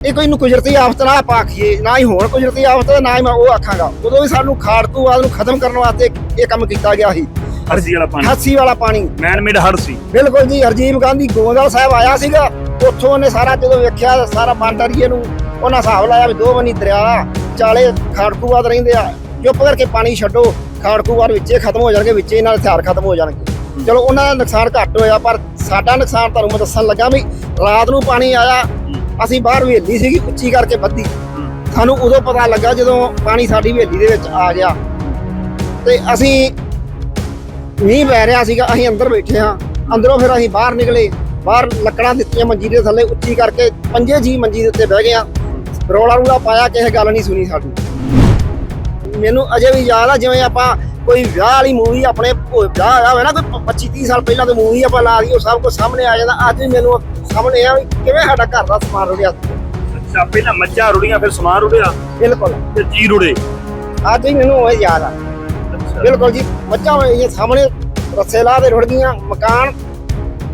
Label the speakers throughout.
Speaker 1: ਇਹ ਕੋਈ ਨੂੰ ਕੁਦਰਤੀ ਆਫਤ ਨਾ ਆਪਾਂ ਆਖੀਏ ਨਾ ਹੀ ਹੋਣ ਕੁਦਰਤੀ ਆਫਤ ਨਾ ਹੀ ਮੈਂ ਉਹ ਆਖਾਂਗਾ। ਉਦੋਂ ਵੀ ਸਾਨੂੰ ਖਾੜਕੂਵਾਦ ਨੂੰ ਖਤਮ ਕਰਨ ਵਾਸਤੇ ਇਹ ਕੰਮ ਕੀਤਾ ਗਿਆ ਸੀ।
Speaker 2: ਹਰਸੀ ਵਾਲਾ ਪਾਣੀ।
Speaker 1: ਹਾਸੀ ਵਾਲਾ ਪਾਣੀ।
Speaker 2: ਮੈਨ ਮੇਡ ਹਰ ਸੀ
Speaker 1: ਬਿਲਕੁਲ ਜੀ ਹਰਜੀਤ ਗਾਂਧੀ ਗੋਂਦਵਾਲ ਸਾਹਿਬ ਆਇਆ ਸੀਗਾ। ਉੱਥੋਂ ਉਹਨੇ ਸਾਰਾ ਜਦੋਂ ਵੇਖਿਆ ਸਾਰਾ ਬੰਦਰੀਏ ਨੂੰ ਉਹਨਾਂ ਹਿਸਾਬ ਲਾਇਆ ਵੀ ਦੋ ਬਣੀ ਦਰਿਆ ਚਾਲੇ ਖਾੜਕੂਵਾਦ ਰਹਿੰਦੇ ਆ। ਚੁੱਪ ਕਰਕੇ ਪਾਣੀ ਛੱਡੋ ਖਾੜਕੂਵਾਦ ਵਿੱਚੇ ਖਤਮ ਹੋ ਜਾਣਗੇ ਵਿੱਚੇ ਨਾਲ ਹਥਿਆਰ ਖਤਮ ਹੋ ਜਾਣਗੇ। ਚਲੋ ਉਹਨਾਂ ਦਾ ਨੁਕਸਾਨ ਘੱਟ ਹੋਇਆ ਪਰ ਸਾਡਾ ਨੁਕਸਾਨ ਤੁਹਾਨੂੰ ਮੈਂ ਦੱਸਣ ਲੱਗਾ ਵੀ ਰਾਤ ਨੂੰ ਪਾਣੀ ਆਇਆ। ਅਸੀਂ ਬਾਹਰ ਹਵੇਲੀ ਸੀਗੀ ਉੱਚੀ ਕਰਕੇ ਬੱਦੀ ਸਾਨੂੰ ਉਦੋਂ ਪਤਾ ਲੱਗਾ ਜਦੋਂ ਪਾਣੀ ਸਾਡੀ ਹਵੇਲੀ ਦੇ ਵਿੱਚ ਆ ਗਿਆ। ਤੇ ਅਸੀਂ ਮੀਂਹ ਪੈ ਰਿਹਾ ਸੀਗਾ, ਅਸੀਂ ਅੰਦਰ ਬੈਠੇ ਹਾਂ। ਅੰਦਰੋਂ ਫਿਰ ਅਸੀਂ ਬਾਹਰ ਨਿਕਲੇ। ਬਾਹਰ ਲੱਕੜਾਂ ਦਿੱਤੀਆਂ ਮੰਜੀ ਦੇ ਥੱਲੇ ਉੱਚੀ ਕਰਕੇ ਪੰਜੇ ਜੀ ਮੰਜੀ ਦੇ ਉੱਤੇ ਬਹਿ ਗਏ ਆ ਰੋਲਾ ਰੂਲਾ ਪਾਇਆ, ਕਿਸੇ ਗੱਲ ਨਹੀਂ ਸੁਣੀ ਸਾਡੀ। ਮੈਨੂੰ ਅਜੇ ਵੀ ਯਾਦ ਆ, ਜਿਵੇਂ ਆਪਾਂ ਕੋਈ ਵਿਆਹ ਵਾਲੀ ਮੂਵੀ ਆਪਣੇ ਉਹ ਵਿਆਹ ਹੋਇਆ ਹੋਵੇ ਨਾ, ਕੋਈ 25 30 ਸਾਲ ਪਹਿਲਾਂ ਦੀ ਮੂਵੀ ਆਪਾਂ ਲਾ ਦੀ ਉਹ ਸਭ ਕੁਝ ਸਾਹਮਣੇ ਆ ਜਾਂਦਾ। ਅੱਜ ਵੀ ਮੈਨੂੰ ਸਾਹਮਣੇ ਆ ਵੀ ਕਿਵੇਂ ਸਾਡਾ ਘਰ ਦਾ ਸਮਾਨ ਰੁੜਿਆ?
Speaker 2: ਅੱਛਾ ਪਹਿਲਾਂ ਮੱਝਾਂ ਰੁੜੀਆਂ ਫਿਰ ਸਮਾਨ ਰੁੜਿਆ?
Speaker 1: ਬਿਲਕੁਲ।
Speaker 2: ਤੇ ਜੀ ਰੁੜੇ?
Speaker 1: ਅੱਜ ਵੀ ਮੈਨੂੰ ਉਹ ਯਾਦ ਆ।
Speaker 2: ਅੱਛਾ।
Speaker 1: ਬਿਲਕੁਲ ਜੀ ਮੱਝਾਂ ਇਹ ਸਾਹਮਣੇ ਰੱਸੇ ਲਾ ਦੇ ਰੁੜ ਗਈਆਂ ਮਕਾਨ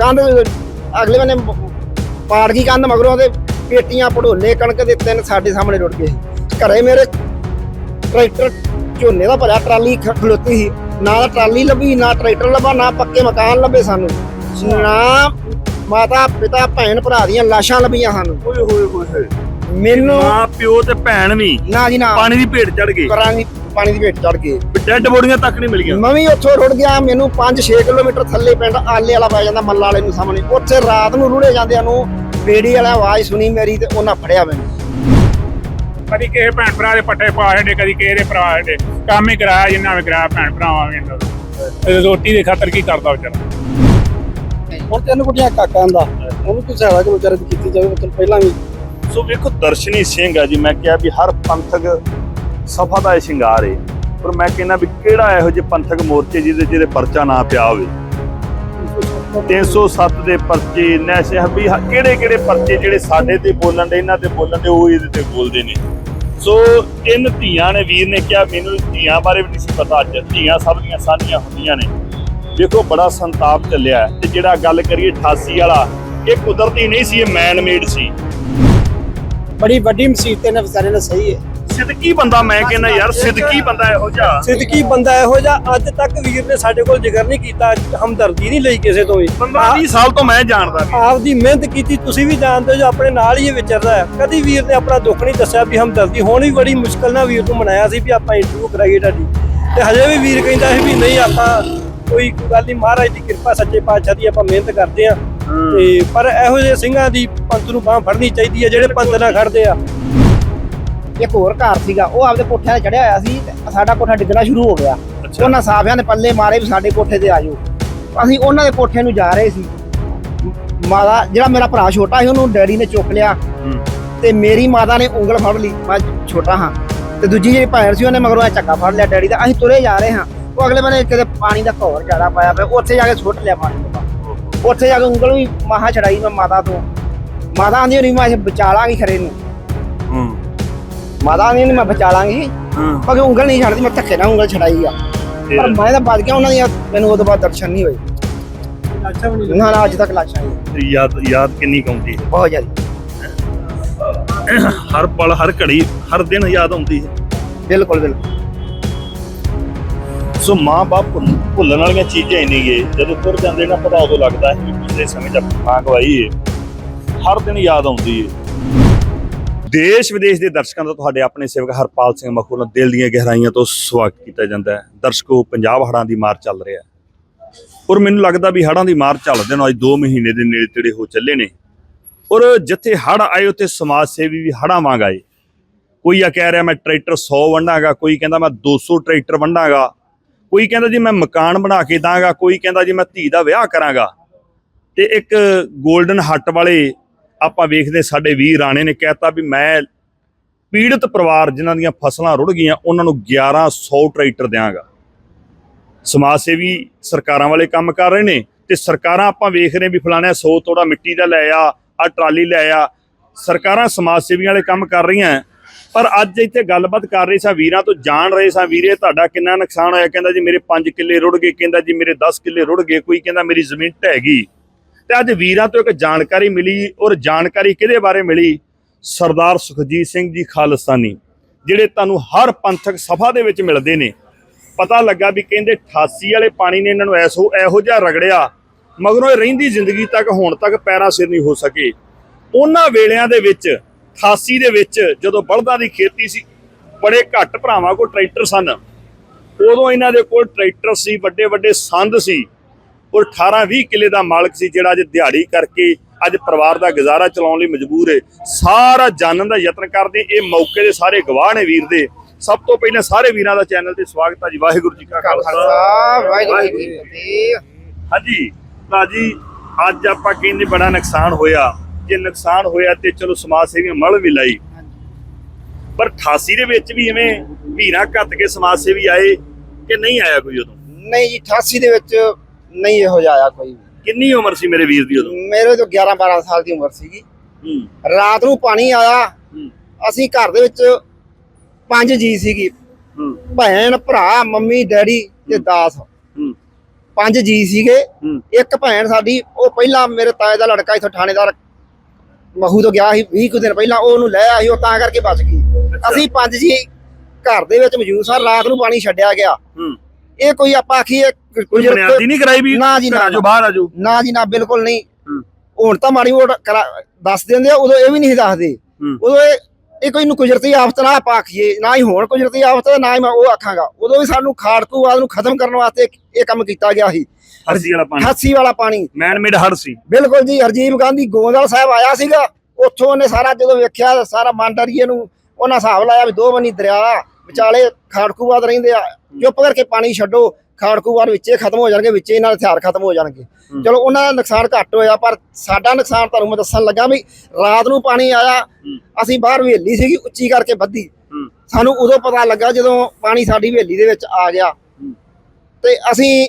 Speaker 1: ਕੰਧ ਅਗਲੇ ਬੰਨੇ ਪਾੜ ਗਈ ਕੰਧ ਮਗਰੋਂ ਦੇ ਪੇਟੀਆਂ ਪੜੋਲੇ ਕਣਕ ਦੇ ਤਿੰਨ ਸਾਡੇ ਸਾਹਮਣੇ ਰੁੜ ਗਏ। ਘਰੇ ਮੇਰੇ ਟਰੈਕਟਰ ਝੋਨੇ ਦਾ ਭਰਿਆ ਟਰਾਲੀ ਖ- ਖਲੋਤੀ ਸੀ। ਨਾ ਤਾਂ ਟਰਾਲੀ ਲੱਭੀ ਨਾ ਟਰੈਕਟਰ ਲੱਭਾ ਨਾ ਪੱਕੇ ਮਕਾਨ ਲੱਭੇ ਸਾਨੂੰ। ਨਾ ਮਾਤਾ ਪਿਤਾ ਭੈਣ ਭਰਾ ਦੀਆਂ ਲਾਸ਼ਾਂ ਲੱਭੀਆਂ ਸਾਨੂੰ
Speaker 2: ਓਏ ਹੋਏ ਹੋਏ ਹੋਏ।
Speaker 1: ਮੈਨੂੰ
Speaker 2: ਮਾਂ ਪਿਓ ਤੇ ਭੈਣ ਵੀ।
Speaker 1: ਨਾ ਜੀ ਨਾ।
Speaker 2: ਪਾਣੀ ਦੀ ਭੇਟ ਚੜ ਗਏ
Speaker 1: ਕਰਾਂਗੀ ਪਾਣੀ ਦੀ ਵੇਟ ਚੜ ਗਏ
Speaker 2: ਡੈੱਡ ਬੋਡੀਆਂ ਤੱਕ ਨਹੀਂ ਮਿਲੀਆਂ।
Speaker 1: ਮੈਂ ਵੀ ਉੱਥੋਂ ਰੁੜ ਗਿਆ ਮੈਨੂੰ 5-6 ਕਿਲੋਮੀਟਰ ਥੱਲੇ ਪਿੰਡ ਆਲੇ ਵਾਲਾ ਪੈ ਜਾਂਦਾ ਮੱਲਾ ਵਾਲੇ ਨੂੰ ਸਾਹਮਣੇ। ਉੱਥੇ ਰਾਤ ਨੂੰ ਰੁੜੇ ਜਾਂਦਿਆਂ ਨੂੰ ਬੇੜੀ ਵਾਲਾ ਆਵਾਜ਼ ਸੁਣੀ ਮੇਰੀ ਤੇ ਉਹਨਾਂ ਫੜਿਆ ਮੈਨੂੰ।
Speaker 3: ਕਦੀ ਕਿਸੇ ਭੈਣ ਭਰਾ ਦੇ ਪੱਟੇ ਪਾ ਛੱਡੇ ਕਦੀ ਕਿਸੇ ਦੇ ਭਰਾ ਛੱਡੇ ਕੰਮ ਹੀ ਕਰਾਇਆ ਜਿੰਨਾ ਵੀ ਕਰਾਇਆ ਭੈਣ ਭਰਾਵਾਂ ਵੀ ਰੋਟੀ ਦੇ ਖਾਤਰ ਕੀ ਕਰਦਾ ਵਿਚਾਰਾ?
Speaker 1: ਹੁਣ ਤਿੰਨ ਕੁੜੀਆਂ ਕਾਕਾਂ ਦਾ ਉਹਨੂੰ ਕੋਈ ਸਹਾਇਤਾ ਕਿ ਵਿਚਾਰੇ ਦੀ ਕੀਤੀ ਜਾਵੇ, ਮਤਲਬ ਪਹਿਲਾਂ ਵੀ।
Speaker 2: ਸੋ ਵੇਖੋ ਦਰਸ਼ਨੀ ਸਿੰਘ ਆ ਜੀ, ਮੈਂ ਕਿਹਾ ਵੀ ਹਰ ਪੰਥਕ ਸਫਾ ਦਾ ਇਹ ਸ਼ਿੰਗਾਰ ਏ। ਪਰ ਮੈਂ ਕਹਿੰਦਾ ਵੀ ਕਿਹੜਾ ਇਹੋ ਜਿਹੇ ਪੰਥਕ ਮੋਰਚੇ ਜਿਹਦੇ ਜਿਹਦੇ ਪਰਚਾ ਨਾ ਪਿਆ ਹੋਵੇ? 307 ਦੇ ਪਰਚੇ ਨਸ਼ੇ ਵੀ ਕਿਹੜੇ ਕਿਹੜੇ ਪਰਚੇ ਜਿਹੜੇ ਸਾਡੇ ਤੇ ਬੋਲਣ ਦੇ, ਇਹਨਾਂ ਤੇ ਬੋਲਣ ਦੇ, ਉਹ ਇਹਦੇ ਤੇ ਬੋਲਦੇ ਨੇ। ਸੋ ਤਿੰਨ ਧੀਆਂ ਨੇ, ਵੀਰ ਨੇ ਕਿਹਾ, ਮੈਨੂੰ ਧੀਆਂ ਬਾਰੇ ਵੀ ਨਹੀਂ ਸੀ ਪਤਾ ਅੱਜ। ਧੀਆਂ ਸਭ ਦੀਆਂ ਸਾਂਝੀਆਂ ਹੁੰਦੀਆਂ ਨੇ। ਦੇਖੋ ਬੜਾ ਸੰਤਾਪ ਚੱਲਿਆ ਤੇ ਜਿਹੜਾ ਗੱਲ ਕਰੀਏ 88 ਵਾਲਾ ਇਹ ਕੁਦਰਤੀ ਨਹੀਂ ਸੀ ਇਹ ਮੈਨ ਮੇਡ ਸੀ।
Speaker 1: ਬੜੀ ਵੱਡੀ ਮੁਸੀਬਤ ਨੇ ਵਿਚਾਰੇ ਨੇ ਸਹੀ ਹੈ।
Speaker 2: ਸਿੱਧਕੀ ਬੰਦਾ ਮੈਂ ਕਹਿੰਦਾ ਯਾਰ ਸਿੱਧਕੀ ਬੰਦਾ ਇਹੋ ਜਿਹਾ।
Speaker 4: ਸਿੱਧਕੀ ਬੰਦਾ ਇਹੋ ਜਿਹਾ ਅੱਜ ਤੱਕ ਵੀਰ ਨੇ ਸਾਡੇ ਕੋਲ ਜ਼ਿਕਰ ਨਹੀਂ ਕੀਤਾ ਹਮਦਰਦੀ ਨਹੀਂ ਲਈ ਕਿਸੇ ਤੋਂ ਵੀ।
Speaker 2: ਬੰਦਾ 20 ਸਾਲ ਤੋਂ ਮੈਂ ਜਾਣਦਾ ਵੀ
Speaker 4: ਆਪਦੀ ਮਿਹਨਤ ਕੀਤੀ ਤੁਸੀਂ ਵੀ ਜਾਣਦੇ ਹੋ ਜੋ ਆਪਣੇ ਨਾਲ ਹੀ ਇਹ ਵਿਚਰਦਾ ਹੈ। ਕਦੀ ਵੀਰ ਨੇ ਆਪਣਾ ਦੁੱਖ ਨਹੀਂ ਦੱਸਿਆ ਵੀ ਹਮਦਰਦੀ ਹੁਣ ਵੀ ਬੜੀ ਮੁਸ਼ਕਲ ਨਾਲ ਵੀਰ ਨੂੰ ਮਨਾਇਆ ਸੀ ਵੀ ਆਪਾਂ ਇੰਟਰਵਿਊ ਕਰਾਈਏ ਤੁਹਾਡੀ। ਤੇ ਹਜੇ ਵੀ ਵੀਰ ਕਹਿੰਦਾ ਸੀ ਵੀ ਨਹੀਂ ਆਪਾਂ ਕੋਈ ਗੱਲ ਨਹੀਂ ਮਹਾਰਾਜ ਦੀ ਕਿਰਪਾ ਸੱਚੇ ਪਾਤਸ਼ਾਹ ਦੀ ਆਪਾਂ ਮਿਹਨਤ ਕਰਦੇ ਆ ਤੇ ਪਰ ਇਹੋ ਜਿਹੇ ਸਿੰਘਾਂ ਦੀ ਪੰਥ ਨੂੰ ਬਾਹ ਫੜਨੀ ਚਾਹੀਦੀ ਹੈ ਜਿਹੜੇ ਪੰਥ ਨਾਲ ਖੜਦੇ ਆ।
Speaker 1: ਇੱਕ ਹੋਰ ਘਰ ਸੀਗਾ ਉਹ ਆਪਦੇ ਕੋਠਿਆਂ ਤੇ ਚੜਿਆ ਹੋਇਆ ਸੀ ਸਾਡਾ ਕੋਠਾ ਡਿੱਗਣਾ ਸ਼ੁਰੂ ਹੋ ਗਿਆ। ਉਹਨਾਂ ਸਾਫਿਆਂ ਨੇ ਪੱਲੇ ਮਾਰੇ ਵੀ ਸਾਡੇ ਕੋਠੇ ਤੇ ਆ ਜਾਓ ਅਸੀਂ ਉਹਨਾਂ ਦੇ ਕੋਠੇ ਨੂੰ ਜਾ ਰਹੇ ਸੀ। ਮਾਦਾ ਜਿਹੜਾ ਮੇਰਾ ਭਰਾ ਛੋਟਾ ਸੀ ਉਹਨੂੰ ਡੈਡੀ ਨੇ ਚੁੱਕ ਲਿਆ। ਤੇ ਮੇਰੀ ਮਾਤਾ ਨੇ ਉਂਗਲ ਫੜ ਲਈ ਮੈਂ ਛੋਟਾ ਹਾਂ। ਤੇ ਦੂਜੀ ਜਿਹੜੀ ਭੈਣ ਸੀ ਉਹਨੇ ਮਗਰੋਂ ਇਹ ਚੱਕਾ ਫੜ ਲਿਆ ਡੈਡੀ ਦਾ। ਅਸੀਂ ਤੁਰੇ ਜਾ ਰਹੇ ਹਾਂ। ਉਹ ਅਗਲੇ ਬੰਨੇ ਕਿਤੇ ਪਾਣੀ ਦਾ ਘੋਰ ਜ਼ਿਆਦਾ ਪਾਇਆ ਪਿਆ ਉੱਥੇ ਜਾ ਕੇ ਸੁੱਟ ਲਿਆ ਪਾਣੀ ਤੋਂ ਬਾਅਦ। ਉੱਥੇ ਜਾ ਕੇ ਉਂਗਲ ਵੀ ਮਹਾ ਛੜਾਈ ਮੈਂ ਮਾਤਾ ਤੋਂ। ਮਾਤਾ ਆਂਦੀ ਹੋਣੀ ਮੈਂ ਬਚਾ ਲਾਂਗੀ ਖਰੇ ਨੂੰ।
Speaker 2: ਹੂੰ।
Speaker 1: ਮਾਤਾ ਆਂਦੀ ਨਹੀਂ ਮੈਂ ਬਚਾ ਲਾਂਗੀ
Speaker 2: ਹੂੰ।
Speaker 1: ਪਰ ਉਂਗਲ ਨਹੀਂ ਛੱਡਦੀ ਮੈਂ ਧੱਕੇ ਨਾਲ ਉਂਗਲ ਛੜਾਈ ਆ। ਪਰ ਮੈਂ ਤਾਂ ਬਚ ਗਿਆ ਉਹਨਾਂ ਦੀਆਂ ਮੈਨੂੰ ਉਦੋਂ ਬਾਅਦ ਦਰਸ਼ਨ ਨਹੀਂ ਹੋਏ।
Speaker 4: ਅੱਛਾ ਵੀ
Speaker 1: ਨਾ ਨਾ ਅੱਜ ਤੱਕ ਲਾਸ਼ਾਂ ਨਹੀਂ।
Speaker 2: ਯਾਦ ਯਾਦ ਕਿੰਨੀ ਕੌਂਦੀ ਹੈ?
Speaker 1: ਬਹੁਤ ਜ਼ਿਆਦਾ।
Speaker 2: ਹਰ ਪਲ ਹਰ ਘੜੀ ਹਰ ਦਿਨ ਯਾਦ ਆਉਂਦੀ ਹੈ।
Speaker 1: ਬਿਲਕੁਲ ਬਿਲਕੁਲ।
Speaker 2: ਸੋ ਮਾਂ ਬਾਪ ਭੁੱਲਣ ਵਾਲੀਆਂ ਚੀਜ਼ਾਂ ਹੀ ਨਹੀਂ ਗੇ ਜਦੋਂ ਤੁਰ ਜਾਂਦੇ ਨਾ ਪਤਾ ਉਦੋਂ ਲੱਗਦਾ ਹੈ ਵੀ ਪਿਛਲੇ ਸਮੇਂ 'ਚ ਮਾਂ ਗਵਾਈ ਹੈ ਹਰ ਦਿਨ ਯਾਦ ਆਉਂਦੀ ਹੈ ਦੇਸ਼ ਵਿਦੇਸ਼ ਦੇ ਦਰਸ਼ਕਾਂ ਦਾ ਤੁਹਾਡੇ ਆਪਣੇ ਸੇਵਕ ਹਰਪਾਲ ਸਿੰਘ ਮਖੂ ਨਾਲ ਦਿਲ ਦੀਆਂ ਗਹਿਰਾਈਆਂ ਤੋਂ ਸਵਾਗਤ ਕੀਤਾ ਜਾਂਦਾ ਹੈ। ਦਰਸ਼ਕੋ, ਪੰਜਾਬ ਹੜ੍ਹਾਂ ਦੀ ਮਾਰ ਚੱਲ ਰਿਹਾ ਹੈ। ਔਰ ਮੈਨੂੰ ਲੱਗਦਾ ਵੀ ਹੜ੍ਹਾਂ ਦੀ ਮਾਰ ਚੱਲਦੇ ਨੂੰ, ਅੱਜ 2 ਮਹੀਨੇ ਦੇ ਨੇੜੇ ਤੇੜੇ ਹੋ ਚੱਲੇ ਨੇ। ਔਰ ਜਿੱਥੇ ਹੜ੍ਹ ਆਏ, ਉੱਥੇ ਸਮਾਜ ਸੇਵੀ ਵੀ ਹੜ੍ਹਾਂ ਵਾਂਗ ਆਏ। ਕੋਈ ਆ ਕਹਿ ਰਿਹਾ, ਮੈਂ ਟਰੈਕਟਰ 100 ਵੰਡਾਂਗਾ, ਕੋਈ ਕਹਿੰਦਾ ਮੈਂ 200 ਟਰੈਕਟਰ ਵੰਡਾਂਗਾ। ਕੋਈ ਕਹਿੰਦਾ ਜੀ ਮੈਂ ਮਕਾਨ ਬਣਾ ਕੇ ਦਾਂਗਾ, ਕੋਈ ਕਹਿੰਦਾ ਜੀ ਮੈਂ ਧੀ ਦਾ ਵਿਆਹ ਕਰਾਂਗਾ। ਤੇ ਇੱਕ 골ਡਨ ਹੱਟ ਵਾਲੇ ਆਪਾਂ ਵੇਖਦੇ ਸਾਡੇ ਵੀਰ ਰਾਣੇ ਨੇ ਕਹਿਤਾ ਵੀ ਮੈਂ ਪੀੜਤ ਪਰਿਵਾਰ ਜਿਨ੍ਹਾਂ ਦੀਆਂ ਫਸਲਾਂ ਰੁੜ ਗਈਆਂ, ਉਹਨਾਂ ਨੂੰ 1100 ਟਰੈਕਟਰ ਦਿਆਂਗਾ। ਸਮਾਜ ਸੇਵੀ ਸਰਕਾਰਾਂ ਵਾਲੇ ਕੰਮ ਕਰ ਰਹੇ ਨੇ ਤੇ ਸਰਕਾਰਾਂ ਆਪਾਂ ਵੇਖ ਰਹੇ ਵੀ ਫਲਾਣਾ 100 ਤੋੜਾ ਮਿੱਟੀ ਦਾ ਲੈ ਆ ਆ ਟਰਾਲੀ ਲੈ ਆ। ਸਰਕਾਰਾਂ ਸਮਾਜ ਸੇਵੀਆਂ ਵਾਲੇ ਕੰਮ ਕਰ ਰਹੀਆਂ। ਪਰ ਅੱਜ ਇੱਥੇ ਗੱਲਬਾਤ ਕਰ ਰਹੇ ਸਾਂ ਵੀਰਾਂ ਤੋਂ, ਜਾਣ ਰਹੇ ਸਾਂ ਵੀਰੇ, ਤੁਹਾਡਾ ਕਿੰਨਾ ਨੁਕਸਾਨ ਹੋਇਆ? ਕਹਿੰਦਾ ਜੀ ਮੇਰੇ 5 ਕਿੱਲੇ ਰੁੜ ਗਏ, ਕਹਿੰਦਾ ਜੀ ਮੇਰੇ 10 ਕਿੱਲੇ ਰੁੜ ਗਏ, ਕੋਈ ਕਹਿੰਦਾ ਮੇਰੀ ਜ਼ਮੀਨ ਢਹਿ ਗਈ। ਤੇ ਅੱਜ ਵੀਰਾਂ ਤੋਂ ਇੱਕ ਜਾਣਕਾਰੀ ਮਿਲੀ ਔਰ ਜਾਣਕਾਰੀ ਕਿਹਦੇ ਬਾਰੇ ਮਿਲੀ? ਸਰਦਾਰ ਸੁਖਜੀਤ ਸਿੰਘ ਜੀ ਖਾਲਸਾਨੀ, ਜਿਹੜੇ ਤੁਹਾਨੂੰ ਹਰ ਪੰਥਕ ਸਫ਼ਾ ਦੇ ਵਿੱਚ ਮਿਲਦੇ ਨੇ। ਪਤਾ ਲੱਗਾ ਵੀ ਕਹਿੰਦੇ 88 ਵਾਲੇ ਪਾਣੀ ਨੇ ਇਹਨਾਂ ਨੂੰ ਐਸੋ ਇਹੋ ਜਿਹਾ ਰਗੜਿਆ, ਮਗਰੋਂ ਇਹ ਰਹਿੰਦੀ ਜ਼ਿੰਦਗੀ ਤੱਕ, ਹੁਣ ਤੱਕ ਪੈਰਾਂ ਸਿਰ ਨਹੀਂ ਹੋ ਸਕੇ। ਉਹਨਾਂ ਵੇਲਿਆਂ ਦੇ ਵਿੱਚ 88 ਦੇ ਵਿੱਚ ਜਦੋਂ ਬਲਦਾਂ ਦੀ ਖੇਤੀ ਸੀ ਬੜੇ ਘੱਟ ਭਰਾਵਾਂ ਕੋਲ ਟਰੈਕਟਰ ਸਨ। ਉਦੋਂ ਇਹਨਾਂ ਦੇ ਕੋਲ ਟਰੈਕਟਰ ਸੀ ਵੱਡੇ ਵੱਡੇ ਸੰਦ ਸੀ। ਔਰ 18 20 ਕਿੱਲੇ ਦਾ ਮਾਲਕ ਸੀ ਜਿਹੜਾ ਅੱਜ ਦਿਹਾੜੀ ਕਰਕੇ ਅੱਜ ਪਰਿਵਾਰ ਦਾ ਗੁਜ਼ਾਰਾ ਚਲਾਉਣ ਲਈ ਮਜਬੂਰ ਹੈ ਸਾਰਾ ਜਾਣਨ ਦਾ ਯਤਨ ਕਰਦੇ ਇਹ ਮੌਕੇ ਦੇ ਸਾਰੇ ਗਵਾਹ ਨੇ ਵੀਰ ਦੇ। ਸਭ ਤੋਂ ਪਹਿਲਾਂ ਸਾਰੇ ਵੀਰਾਂ ਦਾ ਚੈਨਲ ਤੇ ਸਵਾਗਤ ਹੈ ਜੀ। ਵਾਹਿਗੁਰੂ ਜੀ ਕਾ ਖਾਲਸਾ।
Speaker 1: ਖਾਲਸਾ ਵਾਹਿਗੁਰੂ ਜੀ ਕੀ ਫਤਿਹ।
Speaker 2: ਹਾਂਜੀ ਭਾਜੀ ਅੱਜ ਆਪਾਂ ਕਹਿੰਦੇ ਬੜਾ ਨੁਕਸਾਨ ਹੋਇਆ। ਜੇ ਨੁਕਸਾਨ ਹੋਇਆ ਤੇ ਚਲੋ ਸਮਾਜ ਸੇਵੀਆਂ ਮਲ ਵੀ ਲਾਈ। ਪਰ 88 ਦੇ ਵਿੱਚ ਵੀ ਐਵੇਂ ਭੀਰਾ ਘੱਤ ਕੇ ਸਮਾਜ ਸੇਵੀ ਆਏ ਕਿ ਨਹੀਂ ਆਇਆ ਕੋਈ ਉਦੋਂ?
Speaker 1: ਨਹੀਂ ਜੀ 88 ਦੇ ਵਿੱਚ ਨਹੀਂ ਇਹੋ ਜਿਹਾ ਆਇਆ ਕੋਈ।
Speaker 2: ਕਿੰਨੀ ਉਮਰ ਸੀ ਮੇਰੇ ਵੀਰ ਦੀ ਉਦੋਂ?
Speaker 1: ਮੇਰੇ ਤੋਂ 11 12 ਸਾਲ ਦੀ ਉਮਰ ਸੀਗੀ। ਰਾਤ ਨੂੰ ਪਾਣੀ ਆਇਆ। ਅਸੀਂ ਘਰ ਦੇ ਵਿੱਚ ਪੰਜ ਜੀ ਸੀਗੀ। ਭੈਣ ਭਰਾ ਮੰਮੀ ਡੈਡੀ ਤੇ ਦਾਸ। ਪੰਜ ਜੀ ਸੀਗੇ। ਇੱਕ ਭੈਣ ਸਾਡੀ ਉਹ ਪਹਿਲਾਂ ਮੇਰੇ ਤਾਏ ਦਾ ਲੜਕਾ ਇਥੋਂ ਥਾਣੇਦਾਰ ਮਹੂ ਤੋਂ ਗਿਆ ਸੀ 20 ਕੁ ਦਿਨ ਪਹਿਲਾਂ ਉਹ ਉਹਨੂੰ ਲੈ ਆਈ ਉਹ ਤਾਂ ਕਰਕੇ ਬਚ ਗਈ। ਅਸੀਂ ਪੰਜ ਜੀ ਘਰ ਦੇ ਵਿੱਚ ਮੌਜੂਦ ਸਾਂ ਰਾਤ ਨੂੰ ਪਾਣੀ ਛੱਡਿਆ ਗਿਆ।
Speaker 2: ਹੂੰ।
Speaker 1: ਇਹ ਕੋਈ ਆਪਾਂ ਆਖੀਏ
Speaker 2: ਕੋਈ ਬੁਨਿਆਦੀ ਨਹੀਂ ਕਰਾਈ ਵੀ?
Speaker 1: ਨਾ ਜੀ, ਨਾ, ਨਾ।
Speaker 2: ਬਾਹਰ ਆ ਜਾਓ।
Speaker 1: ਨਾ ਜੀ ਨਾ ਬਿਲਕੁਲ ਨਹੀਂ।
Speaker 2: ਹੂੰ।
Speaker 1: ਹੁਣ ਤਾਂ ਮਾੜੀ ਮੋਟ ਦੱਸ ਦਿੰਦੇ ਆ ਉਦੋਂ ਇਹ ਵੀ ਨਹੀਂ ਦੱਸਦੇ। ਉਦੋਂ ਇਹ ਇਹ ਕੋਈ ਨੂੰ ਕੁਦਰਤੀ ਆਫਤ ਨਾ ਆਪਾਂ ਆਖੀਏ ਨਾ ਹੀ ਹੁਣ ਕੁਦਰਤੀ ਆਫਤ ਨਾ ਹੀ ਮੈਂ ਉਹ ਆਖਾਂਗਾ। ਉਦੋਂ ਵੀ ਸਾਨੂੰ ਖਾੜਕੂਵਾਦ ਨੂੰ ਖਤਮ ਕਰਨ ਵਾਸਤੇ ਇਹ ਕੰਮ ਕੀਤਾ ਗਿਆ ਸੀ।
Speaker 2: ਹਰਸੀ ਵਾਲਾ ਪਾਣੀ।
Speaker 1: ਹਾਸੀ ਵਾਲਾ ਪਾਣੀ।
Speaker 2: ਮੈਨ ਮੇਡ ਹੜ ਸੀ
Speaker 1: ਬਿਲਕੁਲ ਜੀ ਹਰਜੀਤ ਗਾਂਧੀ ਗੋਂਦਵਾਲ ਸਾਹਿਬ ਆਇਆ ਸੀਗਾ। ਉੱਥੋਂ ਉਹਨੇ ਸਾਰਾ ਜਦੋਂ ਵੇਖਿਆ ਸਾਰਾ ਮੰਡਰੀਏ ਨੂੰ ਉਹਨਾਂ ਹਿਸਾਬ ਲਾਇਆ ਵੀ ਦੋ ਬਣੀ ਦਰਿਆ ਵਿਚਾਲੇ ਖਾੜਕੂਵਾਦ ਰਹਿੰਦੇ ਆ। ਚੁੱਪ ਕਰਕੇ ਪਾਣੀ ਛੱਡੋ ਖਾੜਕੂਵਾਦ ਵਿੱਚੇ ਖਤਮ ਹੋ ਜਾਣਗੇ ਵਿੱਚੇ ਇਹਨਾਂ ਦੇ ਹਥਿਆਰ ਖਤਮ ਹੋ ਜਾਣਗੇ। ਚਲੋ ਉਹਨਾਂ ਦਾ ਨੁਕਸਾਨ ਘੱਟ ਹੋਇਆ ਪਰ ਸਾਡਾ ਨੁਕਸਾਨ ਤੁਹਾਨੂੰ ਮੈਂ ਦੱਸਣ ਲੱਗਾ ਵੀ ਰਾਤ ਨੂੰ ਪਾਣੀ ਆਇਆ ਅਸੀਂ ਬਾਹਰ ਹਵੇਲੀ ਸੀਗੀ ਉੱਚੀ ਕਰਕੇ ਬੱਧੀ ਸਾਨੂੰ ਉਦੋਂ ਪਤਾ ਲੱਗਾ ਜਦੋਂ ਪਾਣੀ ਸਾਡੀ ਹਵੇਲੀ ਦੇ ਵਿੱਚ ਆ ਗਿਆ। ਤੇ ਅਸੀਂ